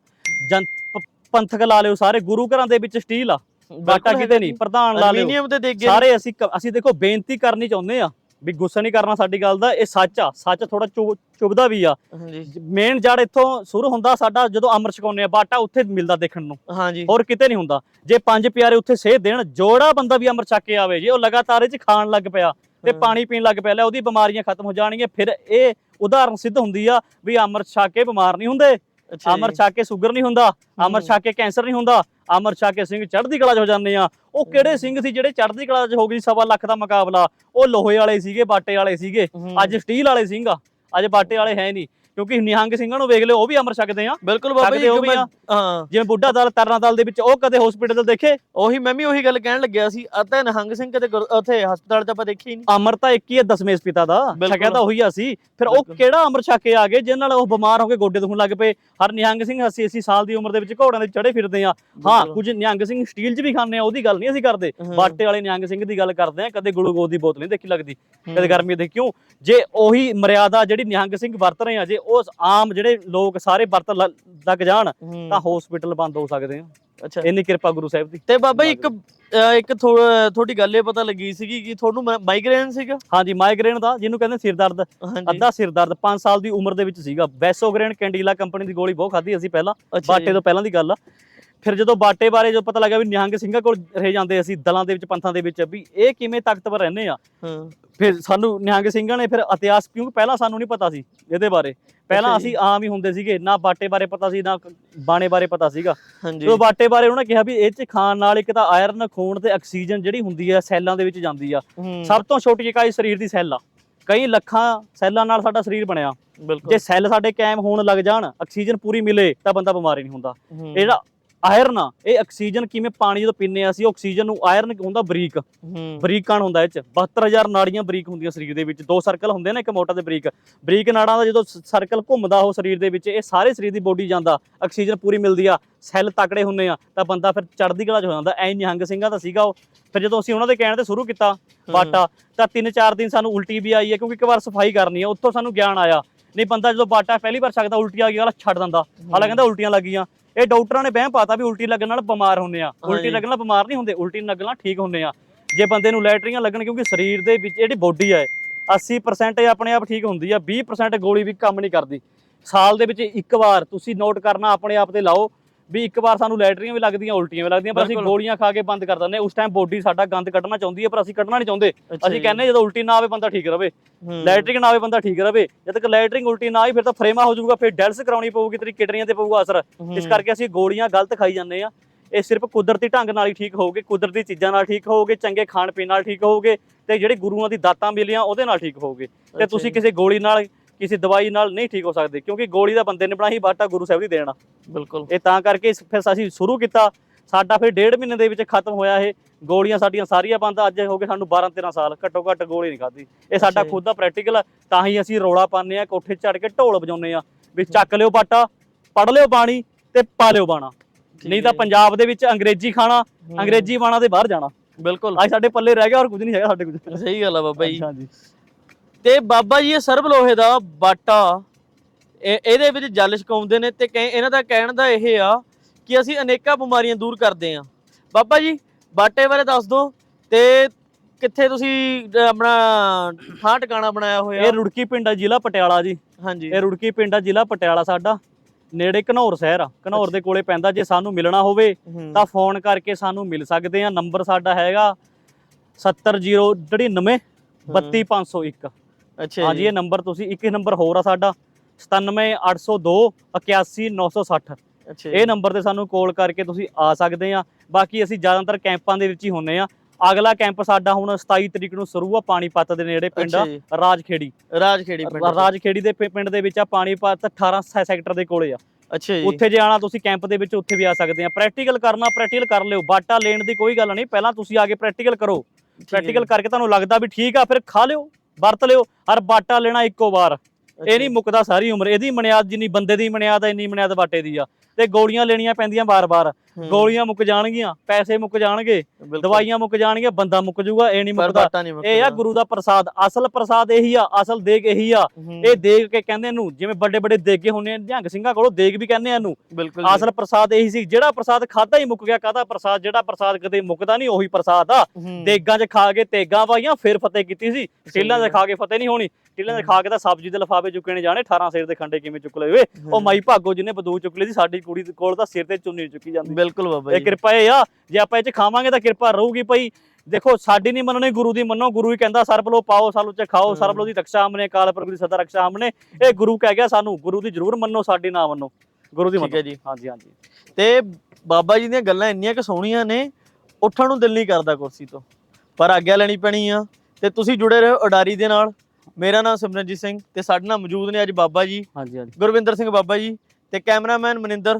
Speaker 1: ਪੰਥਕ ਲਾ ਲਿਓ ਸਾਰੇ ਗੁਰੂ ਘਰਾਂ ਦੇ ਵਿੱਚ ਸਟੀਲ ਆ। ਬਾਟਾ ਕਿਤੇ ਨਹੀਂ ਪ੍ਰਧਾਨ ਲਾ ਲਿਓ। ਸਾਰੇ ਅਸੀਂ ਅਸੀਂ ਦੇਖੋ ਬੇਨਤੀ ਕਰਨੀ ਚਾਹੁੰਦੇ ਆ ਵੀ ਗੁੱਸਾ ਨਹੀਂ ਕਰਨਾ ਸਾਡੀ ਗੱਲ ਦਾ ਇਹ ਸੱਚ ਆ ਸੱਚ ਥੋੜਾ ਚੁਭਦਾ ਵੀ ਆ।
Speaker 2: ਹਾਂਜੀ।
Speaker 1: ਮੇਨ ਜੜ ਇੱਥੋਂ ਸ਼ੁਰੂ ਹੁੰਦਾ ਸਾਡਾ ਜਦੋਂ ਅੰਮ੍ਰਿਤ ਛਕਾਉਂਦੇ ਆ ਬਾਟਾ ਉੱਥੇ ਮਿਲਦਾ ਦੇਖਣ ਨੂੰ।
Speaker 2: ਹਾਂਜੀ।
Speaker 1: ਹੋਰ ਕਿਤੇ ਨਹੀਂ ਹੁੰਦਾ। ਜੇ ਪੰਜ ਪਿਆਰੇ ਉੱਥੇ ਸੇਧ ਦੇਣ ਜੋੜਾ ਬੰਦਾ ਵੀ ਅੰਮ੍ਰਿਤ ਛਕ ਕੇ ਆਵੇ ਜੇ ਉਹ ਲਗਾਤਾਰ ਇਹ ਚ ਖਾਣ ਲੱਗ ਪਿਆ ਤੇ। ਪਾਣੀ ਪੀਣ ਲੱਗ ਪਿਆ ਲੈ ਉਹਦੀ ਬਿਮਾਰੀਆਂ ਖਤਮ ਹੋ ਜਾਣਗੀਆਂ ਫਿਰ ਇਹ ਉਦਾਹਰਨ ਸਿੱਧ ਹੁੰਦੀ ਆ ਵੀ ਅੰਮ੍ਰਿਤ ਛਕ ਕੇ ਬਿਮਾਰ ਨਹੀਂ ਹੁੰਦੇ।
Speaker 2: ਅੱਛਾ
Speaker 1: ਅੰਮ੍ਰਿਤ ਛਕ ਕੇ ਸ਼ੂਗਰ ਨਹੀਂ ਹੁੰਦਾ ਅੰਮ੍ਰਿਤ ਛਕ ਕੇ ਕੈਂਸਰ ਨਹੀਂ ਹੁੰਦਾ ਅੰਮ੍ਰਿਤ ਛਕ ਕੇ ਸਿੰਘ ਚੜ੍ਹਦੀ ਕਲਾ 'ਚ ਹੋ ਜਾਂਦੇ ਆ। ਉਹ ਕਿਹੜੇ ਸਿੰਘ ਸੀ ਜਿਹੜੇ ਚੜ੍ਹਦੀ ਕਲਾ 'ਚ ਹੋ ਗਈ ਸਵਾ ਲੱਖ ਦਾ ਮੁਕਾਬਲਾ। ਉਹ ਲੋਹੇ ਵਾਲੇ ਸੀਗੇ ਬਾਟੇ ਵਾਲੇ ਸੀਗੇ। ਅੱਜ ਸਟੀਲ ਵਾਲੇ ਸਿੰਘ ਆ। ਅੱਜ ਬਾਟੇ ਵਾਲੇ ਹੈ ਨਹੀਂ। ਕਿਉਂਕਿ ਨਿਹੰਗ ਸਿੰਘਾਂ ਨੂੰ ਵੇਖ ਲਿਓ ਉਹ ਵੀ ਅੰਮ੍ਰਿਤ ਛਕਦੇ ਆ।
Speaker 2: ਬਿਲਕੁਲ ਬਾਬਾ ਜੀ
Speaker 1: ਹੋ। ਜਿਵੇਂ ਬੁੱਢਾ ਦਲ ਤਰਨਾ ਦਲ ਦੇ ਵਿੱਚ ਉਹ ਕਦੇ ਹਸਪੀਟਲ ਦੇਖੇ?
Speaker 2: ਉਹੀ ਮੈਂ ਵੀ ਉਹੀ ਗੱਲ ਕਹਿਣ ਲੱਗਿਆ ਸੀ ਅੱਧਾ ਨਹੰਗ ਸਿੰਘ ਕਦੇ ਉੱਥੇ ਹਸਪਤਾਲ 'ਚ ਆਪਾਂ ਦੇਖੀ ਨਹੀਂ।
Speaker 1: ਅਮਰ ਤਾਂ ਇੱਕ ਹੀ ਹੈ ਦਸਵੇਂ ਪਿਤਾ ਦਾ। ਛਕਿਆ ਤਾਂ ਉਹੀ ਆ ਸੀ। ਫਿਰ ਉਹ। ਕਿਹੜਾ ਅਮਰ ਛਕ ਕੇ ਆ ਗਏ ਜਿਹਨਾਂ ਨਾਲ ਉਹ ਬਿਮਾਰ ਹੋ ਕੇ ਗੋਡੇ ਦੁਖਣ ਲੱਗ ਪਏ? ਹਰ ਨਿਹੰਗ ਸਿੰਘ 80 80 ਸਾਲ ਦੀ ਉਮਰ ਦੇ ਵਿੱਚ ਘੋੜਿਆਂ ਦੇ ਚੜੇ ਫਿਰਦੇ ਆ। ਹਾਂ। ਕੁਝ ਨਿਹੰਗ ਸਿੰਘ ਸਟੀਲ 'ਚ ਵੀ ਖਾਂਦੇ ਆ ਉਹਦੀ ਗੱਲ ਨਹੀਂ ਅਸੀਂ ਕਰਦੇ। ਬਾਟੇ ਵਾਲੇ ਨਿਹੰਗ ਸਿੰਘ ਦੀ ਗੱਲ ਕਰਦੇ ਆ ਕਦੇ ਗਲੂਕੋਜ਼ ਦੀ ਬੋਤਲ ਨਹੀਂ ਦੇਖੀ ਲੱਗਦੀ। ਕਦੇ। ਗਰਮੀ ਦੇ ਕਿਉਂ? ਜੇ ਉਹੀ ਮਰਿਆਦਾ ਜਿਹੜੀ ਨਿਹੰਗ ਸਿੰਘ ਵਰਤ ਰਹੇ ਆ ਜੇ ਉਸ ਆਮ ਜਿਹੜੇ ਲੋਕ ਸਾਰੇ ਵਰਤ ਲ- ਲੱਗ ਜਾਣ
Speaker 2: ਹੂੰ।
Speaker 1: ਤਾਂ ਹਸਪੀਟਲ ਬੰਦ ਹੋ ਸਕਦੇ ਆ।
Speaker 2: ਅੱਛਾ।
Speaker 1: ਇੰਨੀ ਕਿਰਪਾ ਗੁਰੂ ਸਾਹਿਬ ਦੀ।
Speaker 2: ਤੇ ਬਾਬਾ ਜੀ ਇੱਕ ਅਹ ਇੱਕ ਥੋ- ਤੁਹਾਡੀ ਗੱਲ ਇਹ ਪਤਾ ਲੱਗੀ ਸੀਗੀ ਕਿ ਤੁਹਾਨੂੰ ਮਾਈਗ੍ਰੇਨ ਸੀਗਾ?
Speaker 1: ਹਾਂਜੀ ਮਾਈਗ੍ਰੇਨ ਦਾ ਜਿਹਨੂੰ ਕਹਿੰਦੇ ਸਿਰ ਦਰਦ।
Speaker 2: ਹਾਂਜੀ।
Speaker 1: ਅੱਧਾ ਸਿਰ ਦਰਦ 5 ਸਾਲ ਦੀ ਉਮਰ ਦੇ ਵਿੱਚ ਸੀਗਾ। ਵੈਸੋਗ੍ਰੇਨ ਕੈਂਡੀਲਾ ਕੰਪਨੀ ਦੀ ਗੋਲੀ ਬਹੁਤ ਖਾਧੀ ਅਸੀਂ ਪਹਿਲਾਂ।
Speaker 2: ਅੱਛਾ
Speaker 1: ਬਾਟੇ
Speaker 2: ਜੀ।
Speaker 1: ਤੋਂ ਪਹਿਲਾਂ ਦੀ ਗੱਲ ਆ। ਫਿਰ ਜਦੋਂ ਬਾਟੇ ਬਾਰੇ ਜੋ ਪਤਾ ਲੱਗਾ ਵੀ ਨਿਹੰਗ ਸਿੰਘਾਂ ਕੋਲ ਰਹਿ ਜਾਂਦੇ ਅਸੀਂ ਦਲਾਂ ਦੇ ਵਿੱਚ ਪੰਥਾਂ ਦੇ ਵਿੱਚ ਵੀ ਇਹ ਕਿਵੇਂ ਤਾਕਤਵਰ ਰਹਿੰਦੇ ਆ? ਫਿਰ ਸਾਨੂੰ ਨਿਹੰਗ ਸਿੰਘਾਂ ਨੇ ਫਿਰ ਇਤਿਹਾਸ ਕਿਉਂਕਿ ਪਹਿਲਾਂ ਸਾਨੂੰ ਨਹੀਂ ਪਤਾ ਸੀ ਇਹਦੇ ਬਾਰੇ। ਪਹਿਲਾਂ ਅਸੀਂ। ਆਮ ਹੀ ਹੁੰਦੇ ਸੀਗੇ ਨਾ ਬਾਟੇ ਬਾਰੇ ਪਤਾ ਸੀ ਨਾ ਬਾਣੇ ਬਾਰੇ ਪਤਾ ਸੀਗਾ। ਜਦੋਂ ਬਾਟੇ ਬਾਰੇ ਉਹਨਾਂ ਕਿਹਾ ਵੀ ਇਹ ਚ ਖਾਣ ਨਾਲ ਇੱਕ ਤਾਂ ਆਇਰਨ ਖੂਨ ਤੇ ਆਕਸੀਜਨ ਜਿਹੜੀ ਹੁੰਦੀ ਆ ਸੈੱਲਾਂ ਦੇ ਵਿੱਚ ਜਾਂਦੀ ਆ। ਸਭ ਤੋਂ ਛੋਟੀ ਇਕਾਈ ਸਰੀਰ ਦੀ ਸੈੱਲ ਆ। ਕਈ ਲੱਖਾਂ ਸੈੱਲਾਂ ਨਾਲ ਸਾਡਾ ਸਰੀਰ ਬਣਿਆ।
Speaker 2: ਬਿਲਕੁਲ।
Speaker 1: ਜੇ ਸੈੱਲ ਸਾਡੇ ਕਾਇਮ ਹੋਣ ਲੱਗ ਜਾਣ ਆਕਸੀਜਨ ਪੂਰੀ ਮਿਲੇ ਤਾਂ ਬੰਦਾ ਬਿਮਾਰ ਨਹੀਂ ਹੁੰਦਾ।
Speaker 2: ਹੂੰ,
Speaker 1: ਇਹ ਜਿਹੜਾ ਆਇਰਨ ਆ। ਇਹ ਆਕਸੀਜਨ ਕਿਵੇਂ ਪਾਣੀ ਜਦੋਂ ਪੀਂਦੇ ਆ ਅਸੀਂ ਆਕਸੀਜਨ ਨੂੰ ਆਇਰਨ ਹੁੰਦਾ ਬਰੀਕ। ਬਰੀਕ ਕਣ ਹੁੰਦਾ ਇਹ ਚ। 72000 ਨਾੜੀਆਂ ਬਰੀਕ ਹੁੰਦੀਆਂ ਸਰੀਰ ਦੇ ਵਿੱਚ। ਦੋ ਸਰਕਲ ਹੁੰਦੇ ਨੇ ਇੱਕ ਮੋਟਾ ਤੇ ਬਰੀਕ। ਬਰੀਕ ਨਾੜਾਂ ਦਾ ਜਦੋਂ ਸਰਕਲ ਘੁੰਮਦਾ ਉਹ ਸਰੀਰ ਦੇ ਵਿੱਚ ਇਹ ਸਾਰੇ ਸਰੀਰ ਦੀ ਬੋਡੀ ਜਾਂਦਾ। ਆਕਸੀਜਨ ਪੂਰੀ ਮਿਲਦੀ ਆ। ਸੈੱਲ ਤਕੜੇ ਹੁੰਦੇ ਆ। ਤਾਂ ਬੰਦਾ ਫਿਰ ਚੜ੍ਹਦੀ ਕਲਾ ਚ ਹੋ ਜਾਂਦਾ। ਐ ਨਿਹੰਗ ਸਿੰਘਾਂ ਦਾ ਸੀਗਾ ਉਹ। ਫਿਰ ਜਦੋਂ ਅਸੀਂ ਉਹਨਾਂ ਦੇ ਕਹਿਣ ਤੇ ਸ਼ੁਰੂ ਕੀਤਾ ਬਾਟਾ ਤਾਂ 3-4 ਦਿਨ ਸਾਨੂੰ ਉਲਟੀ ਵੀ ਆਈ ਹੈ ਕਿਉਂਕਿ ਇੱਕ ਵਾਰ ਸਫ਼ਾਈ ਕਰਨੀ ਹੈ ਉੱਥੋਂ ਸਾਨੂੰ ਗਿਆਨ ਆਇਆ। ਨਹੀਂ ਬੰਦਾ ਜਦੋਂ ਬਾਟਾ ਪਹਿਲੀ ਵਾਰ ਛਕਦਾ ਉਲਟੀ ਆ ਗਈ ਵਾਲਾ ਛੱਡ ਦਿੰਦਾ। ਹਾਲਾ ਕਹਿੰਦਾ ਉਲਟੀਆਂ ਲੱਗੀਆਂ। ਇਹ ਡਾਕਟਰਾਂ ਨੇ ਵਹਿਮ ਪਾਤਾ ਵੀ ਉਲਟੀ ਲੱਗਣ ਨਾਲ ਬਿਮਾਰ ਹੁੰਦੇ ਆ। ਉਲਟੀ। ਲੱਗਣ ਨਾਲ ਬਿਮਾਰ ਨਹੀਂ ਹੁੰਦੇ ਉਲਟੀ ਲੱਗਣ ਨਾਲ ਠੀਕ ਹੁੰਦੇ ਆ। ਜੇ ਬੰਦੇ ਨੂੰ ਲੈਟਰੀਆਂ ਲੱਗਣ ਕਿਉਂਕਿ ਸਰੀਰ ਦੇ ਵਿੱਚ ਜਿਹੜੀ ਬੋਡੀ ਹੈ 80% ਇਹ ਆਪਣੇ ਆਪ ਠੀਕ ਹੁੰਦੀ ਆ 20% ਗੋਲੀ ਵੀ ਕੰਮ ਨਹੀਂ ਕਰਦੀ। ਸਾਲ ਦੇ ਵਿੱਚ ਇੱਕ ਵਾਰ ਤੁਸੀਂ ਨੋਟ ਕਰਨਾ ਆਪਣੇ ਆਪ ਤੇ ਲਾਓ। ਵੀ ਇੱਕ ਵਾਰ ਸਾਨੂੰ ਲੈਟਰੀਆਂ ਵੀ ਲੱਗਦੀਆਂ ਉਲਟੀਆਂ ਵੀ ਲੱਗਦੀਆਂ ਪਰ ਅਸੀਂ। ਗੋਲੀਆਂ ਖਾ ਕੇ ਬੰਦ ਕਰ ਦਿੰਦੇ ਹਾਂ। ਉਸ ਟਾਈਮ ਬੋਡੀ ਸਾਡਾ ਗੰਦ ਕੱਢਣਾ ਚਾਹੁੰਦੀ ਹੈ ਪਰ ਅਸੀਂ ਕੱਢਣਾ ਨਹੀਂ ਚਾਹੁੰਦੇ ਅਸੀਂ। ਕਹਿੰਦੇ ਜਦੋਂ ਉਲਟੀ ਨਾ ਆਵੇ ਬੰਦਾ ਠੀਕ ਰਵੇ
Speaker 2: ਹੂੰ,
Speaker 1: ਲੈਟਰਿੰਗ ਨਾ ਆਵੇ ਬੰਦਾ ਠੀਕ ਰਵੇ ਜਦ ਤੱਕ ਲੈਟਰਿੰਗ ਉਲਟੀ ਨਾ ਆਈ ਫਿਰ ਤਾਂ ਫਰੇਮਾ ਹੋ ਜਾਊਗਾ ਫਿਰ ਡੈਲਸ ਕਰਾਉਣੀ ਪਊਗੀ ਤੇਰੀ ਕਿਡਨੀਆਂ ਤੇ ਪਊਗਾ ਅਸਰ ਇਸ ਕਰਕੇ ਅਸੀਂ ਗੋਲੀਆਂ ਗਲਤ ਖਾਈ ਜਾਂਦੇ ਆ ਇਹ ਸਿਰਫ ਕੁਦਰਤੀ ਢੰਗ ਨਾਲ ਹੀ ਠੀਕ ਹੋਊਗੇ ਕੁਦਰਤੀ ਚੀਜ਼ਾਂ ਨਾਲ ਠੀਕ ਹੋਊਗੇ ਚੰਗੇ ਖਾਣ ਪੀਣ ਨਾਲ ਠੀਕ ਹੋਊਗੇ ਤੇ ਜਿਹੜੇ ਗੁਰੂਆਂ ਦੀ ਦਾਤਾਂ ਮਿਲੀਆਂ ਉਹਦੇ ਨਾਲ ਠੀਕ ਹੋਊਗੇ ਤੇ ਤੁਸੀਂ। ਕਿਸੇ ਗੋਲੀ ਨਾਲ ਕਿਸੇ ਦਵਾਈ ਨਾਲ ਨਹੀਂ ਠੀਕ ਹੋ ਸਕਦੇ ਕਿਉਂਕਿ ਗੋਲੀ ਦਾ ਬੰਦੇ ਨੇ ਬਣਾਈ ਬਾਟਾ ਗੁਰੂ ਸਾਹਿਬ ਦੀ ਦੇਣਾ
Speaker 2: ਬਿਲਕੁਲ।
Speaker 1: ਇਹ ਤਾਂ ਕਰਕੇ ਫਿਰ ਅਸੀਂ ਸ਼ੁਰੂ ਕੀਤਾ। ਸਾਡਾ ਫਿਰ ਡੇਢ ਮਹੀਨੇ ਦੇ ਵਿੱਚ ਖਤਮ ਹੋਇਆ ਇਹ। ਗੋਲੀਆਂ ਸਾਡੀਆਂ ਸਾਰੀਆਂ ਬੰਦ ਅੱਜ ਹੋ ਗਏ ਸਾਨੂੰ 12 13 ਸਾਲ ਘੱਟੋ ਘੱਟ ਗੋਲੀ ਨਹੀਂ ਖਾਧੀ। ਇਹ ਸਾਡਾ। ਖੁਦ ਦਾ ਪ੍ਰੈਕਟੀਕਲ ਤਾਂ ਹੀ ਅਸੀਂ ਰੋਲਾ ਪਾਉਂਦੇ ਆ ਕੋਠੇ ਚੜ ਕੇ ਢੋਲ ਵਜਾਉਂਦੇ ਆ ਵੀ ਚੱਕ ਲਿਓ ਬਾਟਾ ਪੜ ਲਿਓ ਬਾਣੀ ਤੇ ਪਾ ਲਿਓ ਬਾਣਾ। ਨਹੀਂ ਤਾਂ। ਪੰਜਾਬ ਦੇ ਵਿੱਚ ਅੰਗਰੇਜ਼ੀ ਖਾਣਾ ਅੰਗਰੇਜ਼ੀ ਬਾਣਾ ਦੇ ਬਾਹਰ ਜਾਣਾ।
Speaker 2: ਬਿਲਕੁਲ।
Speaker 1: ਅੱਜ ਸਾਡੇ ਪੱਲੇ ਰਹਿ ਗਿਆ ਔਰ ਕੁਝ ਨਹੀਂ ਹੈਗਾ ਸਾਡੇ ਕੁਝ
Speaker 2: ਸਹੀ ਗੱਲ ਆ ਬਾਬਾ ਜੀ।
Speaker 1: ਹਾਂਜੀ
Speaker 2: ਤੇ ਬਾਬਾ ਜੀ ਇਹ ਸਰਬ ਲੋਹੇ ਦਾ ਬਾਟਾ। ਇਹ ਇਹਦੇ ਵਿੱਚ ਜਲ ਛਕਾਉਂਦੇ ਨੇ ਤੇ ਕਹੇ ਇਹਨਾਂ ਦਾ ਕਹਿਣ ਦਾ ਇਹ ਆ ਕਿ ਅਸੀਂ ਅਨੇਕਾਂ ਬਿਮਾਰੀਆਂ ਦੂਰ ਕਰਦੇ ਆ ਬਾਬਾ ਜੀ ਬਾਟੇ ਬਾਰੇ ਦੱਸ ਦਿਓ ਤੇ ਕਿੱਥੇ ਤੁਸੀਂ ਆਪਣਾ ਥਾਂ ਟਿਕਾਣਾ ਬਣਾਇਆ ਹੋਇਆ?
Speaker 1: ਇਹ ਰੁੜਕੀ ਪਿੰਡ ਆ ਜ਼ਿਲ੍ਹਾ ਪਟਿਆਲਾ ਜੀ।
Speaker 2: ਹਾਂਜੀ।
Speaker 1: ਇਹ ਰੁੜਕੀ ਪਿੰਡ ਆ ਜ਼ਿਲ੍ਹਾ ਪਟਿਆਲਾ ਸਾਡਾ। ਨੇੜੇ ਘਨੌਰ ਸ਼ਹਿਰ ਆ। ਘਨੌਰ ਦੇ ਕੋਲੇ ਪੈਂਦਾ ਜੇ ਸਾਨੂੰ ਮਿਲਣਾ ਹੋਵੇ ਤਾਂ ਫੋਨ ਕਰਕੇ ਸਾਨੂੰ ਮਿਲ ਸਕਦੇ ਆ ਨੰਬਰ ਸਾਡਾ ਹੈਗਾ 70099 32501
Speaker 2: ਅੱਛਾ
Speaker 1: ਹਾਂਜੀ ਇਹ ਨੰਬਰ ਤੁਸੀਂ ਇੱਕ ਨੰਬਰ ਹੋਰ ਆ ਸਾਡਾ 97802 81960
Speaker 2: ਅੱਛਾ
Speaker 1: ਇਹ ਨੰਬਰ ਤੇ ਸਾਨੂੰ ਕਾਲ ਕਰਕੇ ਤੁਸੀਂ ਆ ਸਕਦੇ ਆ। ਬਾਕੀ ਅਸੀਂ ਜ਼ਿਆਦਾਤਰ ਕੈਂਪਾਂ ਦੇ ਵਿੱਚ ਹੀ ਹੁੰਨੇ ਆ। ਅਗਲਾ ਕੈਂਪ ਸਾਡਾ ਹੁਣ 27 ਤਰੀਕ ਨੂੰ ਸ਼ੁਰੂ ਆ ਪਾਣੀਪਤ ਦੇ ਨੇੜੇ ਪਿੰਡ ਰਾਜਖੇੜੀ।
Speaker 2: ਰਾਜਖੇੜੀ ਪਿੰਡ
Speaker 1: ਰਾਜਖੇੜੀ ਦੇ ਪਿੰਡ ਦੇ ਵਿੱਚ ਆ ਪਾਣੀਪਤ 18 ਸੈ- ਸੈਕਟਰ ਦੇ ਕੋਲੇ ਆ।
Speaker 2: ਅੱਛਾ ਜੀ।
Speaker 1: ਉੱਥੇ ਜੇ ਆਣਾ ਤੁਸੀਂ ਕੈਂਪ ਦੇ ਵਿੱਚ ਉੱਥੇ ਵੀ ਆ ਸਕਦੇ ਆ। ਪ੍ਰੈਕਟੀਕਲ ਕਰਨਾ ਪ੍ਰੈਕਟੀਕਲ ਕਰ ਲਿਓ। ਬਾਟਾ ਲੈਣ ਦੀ ਕੋਈ ਗੱਲ ਨਹੀਂ। ਪਹਿਲਾਂ ਤੁਸੀਂ ਆ ਕੇ ਪ੍ਰੈਕਟੀਕਲ ਕਰੋ। ਪ੍ਰੈਕਟੀਕਲ ਕਰਕੇ ਤੁਹਾਨੂੰ ਲੱਗਦਾ ਵੀ ਠੀਕ ਆ ਫਿਰ ਖਾ ਲਿਓ। ਵਰਤ ਲਿਓ ਹਰ ਬਾਟਾ ਲੈਣਾ ਇੱਕੋ ਵਾਰ। ਇਹ ਨਹੀਂ ਮੁੱਕਦਾ ਸਾਰੀ ਉਮਰ। ਇਹਦੀ ਮਨਿਆਦ ਜਿੰਨੀ ਬੰਦੇ ਦੀ ਮਨਿਆਦ ਆ ਇੰਨੀ ਮਨਿਆਦ ਬਾਟੇ ਦੀ ਆ। ਤੇ ਗੋਲੀਆਂ ਲੈਣੀਆਂ ਪੈਂਦੀਆਂ
Speaker 2: ਹੂੰ,
Speaker 1: ਗੋਲੀਆਂ ਮੁੱਕ ਜਾਣਗੀਆਂ ਪੈਸੇ ਮੁੱਕ ਜਾਣਗੇ। ਦਵਾਈਆਂ ਮੁੱਕ ਜਾਣਗੀਆਂ ਬੰਦਾ ਮੁੱਕ ਜਾਊਗਾ ਇਹ ਨਹੀਂ ਮੁੱਕਦਾ। ਇਹ ਆ। ਗੁਰੂ ਦਾ ਪ੍ਰਸਾਦ ਅਸਲ ਪ੍ਰਸਾਦ ਇਹੀ ਆ ਅਸਲ ਦੇਗ ਇਹੀ ਆ। ਇਹ ਦੇਗ ਕੇ ਕਹਿੰਦੇ ਇਹਨੂੰ ਜਿਵੇਂ ਵੱਡੇ ਵੱਡੇ ਦੇਗੇ ਹੁੰਦੇ ਆ ਨਿਹੰਗ ਸਿੰਘਾਂ ਕੋਲੋਂ ਦੇਗ ਵੀ ਕਹਿੰਦੇ ਆ
Speaker 2: ਜੀ।
Speaker 1: ਅਸਲ ਪ੍ਰਸਾਦ ਇਹੀ ਸੀ ਜਿਹੜਾ ਪ੍ਰਸਾਦ ਖਾਦਾ ਹੀ ਮੁੱਕ ਗਿਆ ਕਾਹਦਾ ਪ੍ਰਸਾਦ ਜਿਹੜਾ ਪ੍ਰਸਾਦ ਕਦੇ ਮੁੱਕਦਾ ਨਹੀਂ ਉਹੀ ਪ੍ਰਸਾਦ ਆ। ਦੇਗਾਂ 'ਚ ਖਾ ਕੇ ਤੇਗਾਂ ਪਾਈਆਂ ਫਿਰ ਫਤਿਹ ਕੀਤੀ ਸੀ। ਟਿੱਲਾਂ 'ਚ। ਖਾ ਕੇ ਫਤਿਹ ਨਹੀਂ ਹੋਣੀ। ਟਿੱਲਾਂ 'ਚ ਖਾ ਕੇ ਤਾਂ ਸਬਜ਼ੀ ਦੇ ਲਫਾਫੇ ਚੁੱਕੇ ਨੇ ਜਾਣੇ 18 ਸਿਰ ਦੇ ਖੰਡੇ ਕਿਵੇਂ ਚੁੱਕ ਲਏ ਓਏ ਉਹ ਮਾਈ ਭਾਗੋ ਜਿਹਨੇ ਬਦੂ ਚੁੱਕ ਲਈ ਸੀ ਸਾਡੀ ਕੁੜੀ ਕੋਲ ਤਾਂ ਸਿਰ ਤੇ ਚੁੰਨੀ ਚੁੱਕੀ ਜਾਂਦੀ
Speaker 2: ਬਿਲਕੁਲ ਬਾਬਾ
Speaker 1: ਇਹ
Speaker 2: ਜੀ।
Speaker 1: ਕਿਰਪਾ ਇਹ ਆ ਜੇ ਆਪਾਂ ਇਹ 'ਚ ਖਾਵਾਂਗੇ ਤਾਂ ਕਿਰਪਾ ਰਹੂਗੀ ਭਈ। ਦੇਖੋ ਸਾਡੀ ਨਹੀਂ ਮੰਨਣੀ ਗੁਰੂ ਦੀ ਮੰਨੋ। ਗੁਰੂ ਹੀ ਕਹਿੰਦਾ ਸਰਬ ਲੋ ਪਾਓ ਸਾਲੂ ਚ ਖਾਓ ਸਰਬ ਲੋ ਦੀ ਰਕਸ਼ਾ ਹਮਨੇ ਕਾਲ ਪੁਰਖ ਦੀ ਸਦਾ ਰਕਸ਼ਾ ਹਮਨੇ ਇਹ ਗੁਰੂ ਕਹਿ ਗਿਆ ਸਾਨੂੰ ਗੁਰੂ ਦੀ ਜ਼ਰੂਰ ਮੰਨੋ ਸਾਡੀ ਨਾ ਮੰਨੋ। ਗੁਰੂ ਦੀ
Speaker 2: ਠੀਕ
Speaker 1: ਮੰਨੋ।
Speaker 2: ਹੈ ਜੀ।
Speaker 1: ਹਾਂਜੀ ਹਾਂਜੀ।
Speaker 2: ਤੇ ਬਾਬਾ ਜੀ ਦੀਆਂ ਗੱਲਾਂ ਇੰਨੀਆਂ ਕਿ ਸੋਹਣੀਆਂ ਨੇ ਉੱਠਣ ਨੂੰ ਦਿਲ ਨਹੀਂ ਕਰਦਾ ਕੁਰਸੀ ਤੋਂ। ਪਰ ਆਗਿਆ ਲੈਣੀ ਪੈਣੀ ਆ। ਤੇ ਤੁਸੀਂ ਜੁੜੇ ਰਹੋ ਉਡਾਰੀ ਦੇ ਨਾਲ। ਮੇਰਾ ਨਾਮ ਸਿਮਰਨਜੀਤ ਸਿੰਘ ਤੇ ਸਾਡੇ ਨਾਲ ਮੌਜੂਦ ਨੇ ਅੱਜ ਬਾਬਾ ਜੀ।
Speaker 1: ਹਾਂਜੀ ਹਾਂਜੀ।
Speaker 2: ਗੁਰਵਿੰਦਰ ਸਿੰਘ ਬਾਬਾ ਜੀ ਤੇ ਕੈਮਰਾਮੈਨ ਮਨਿੰਦਰ।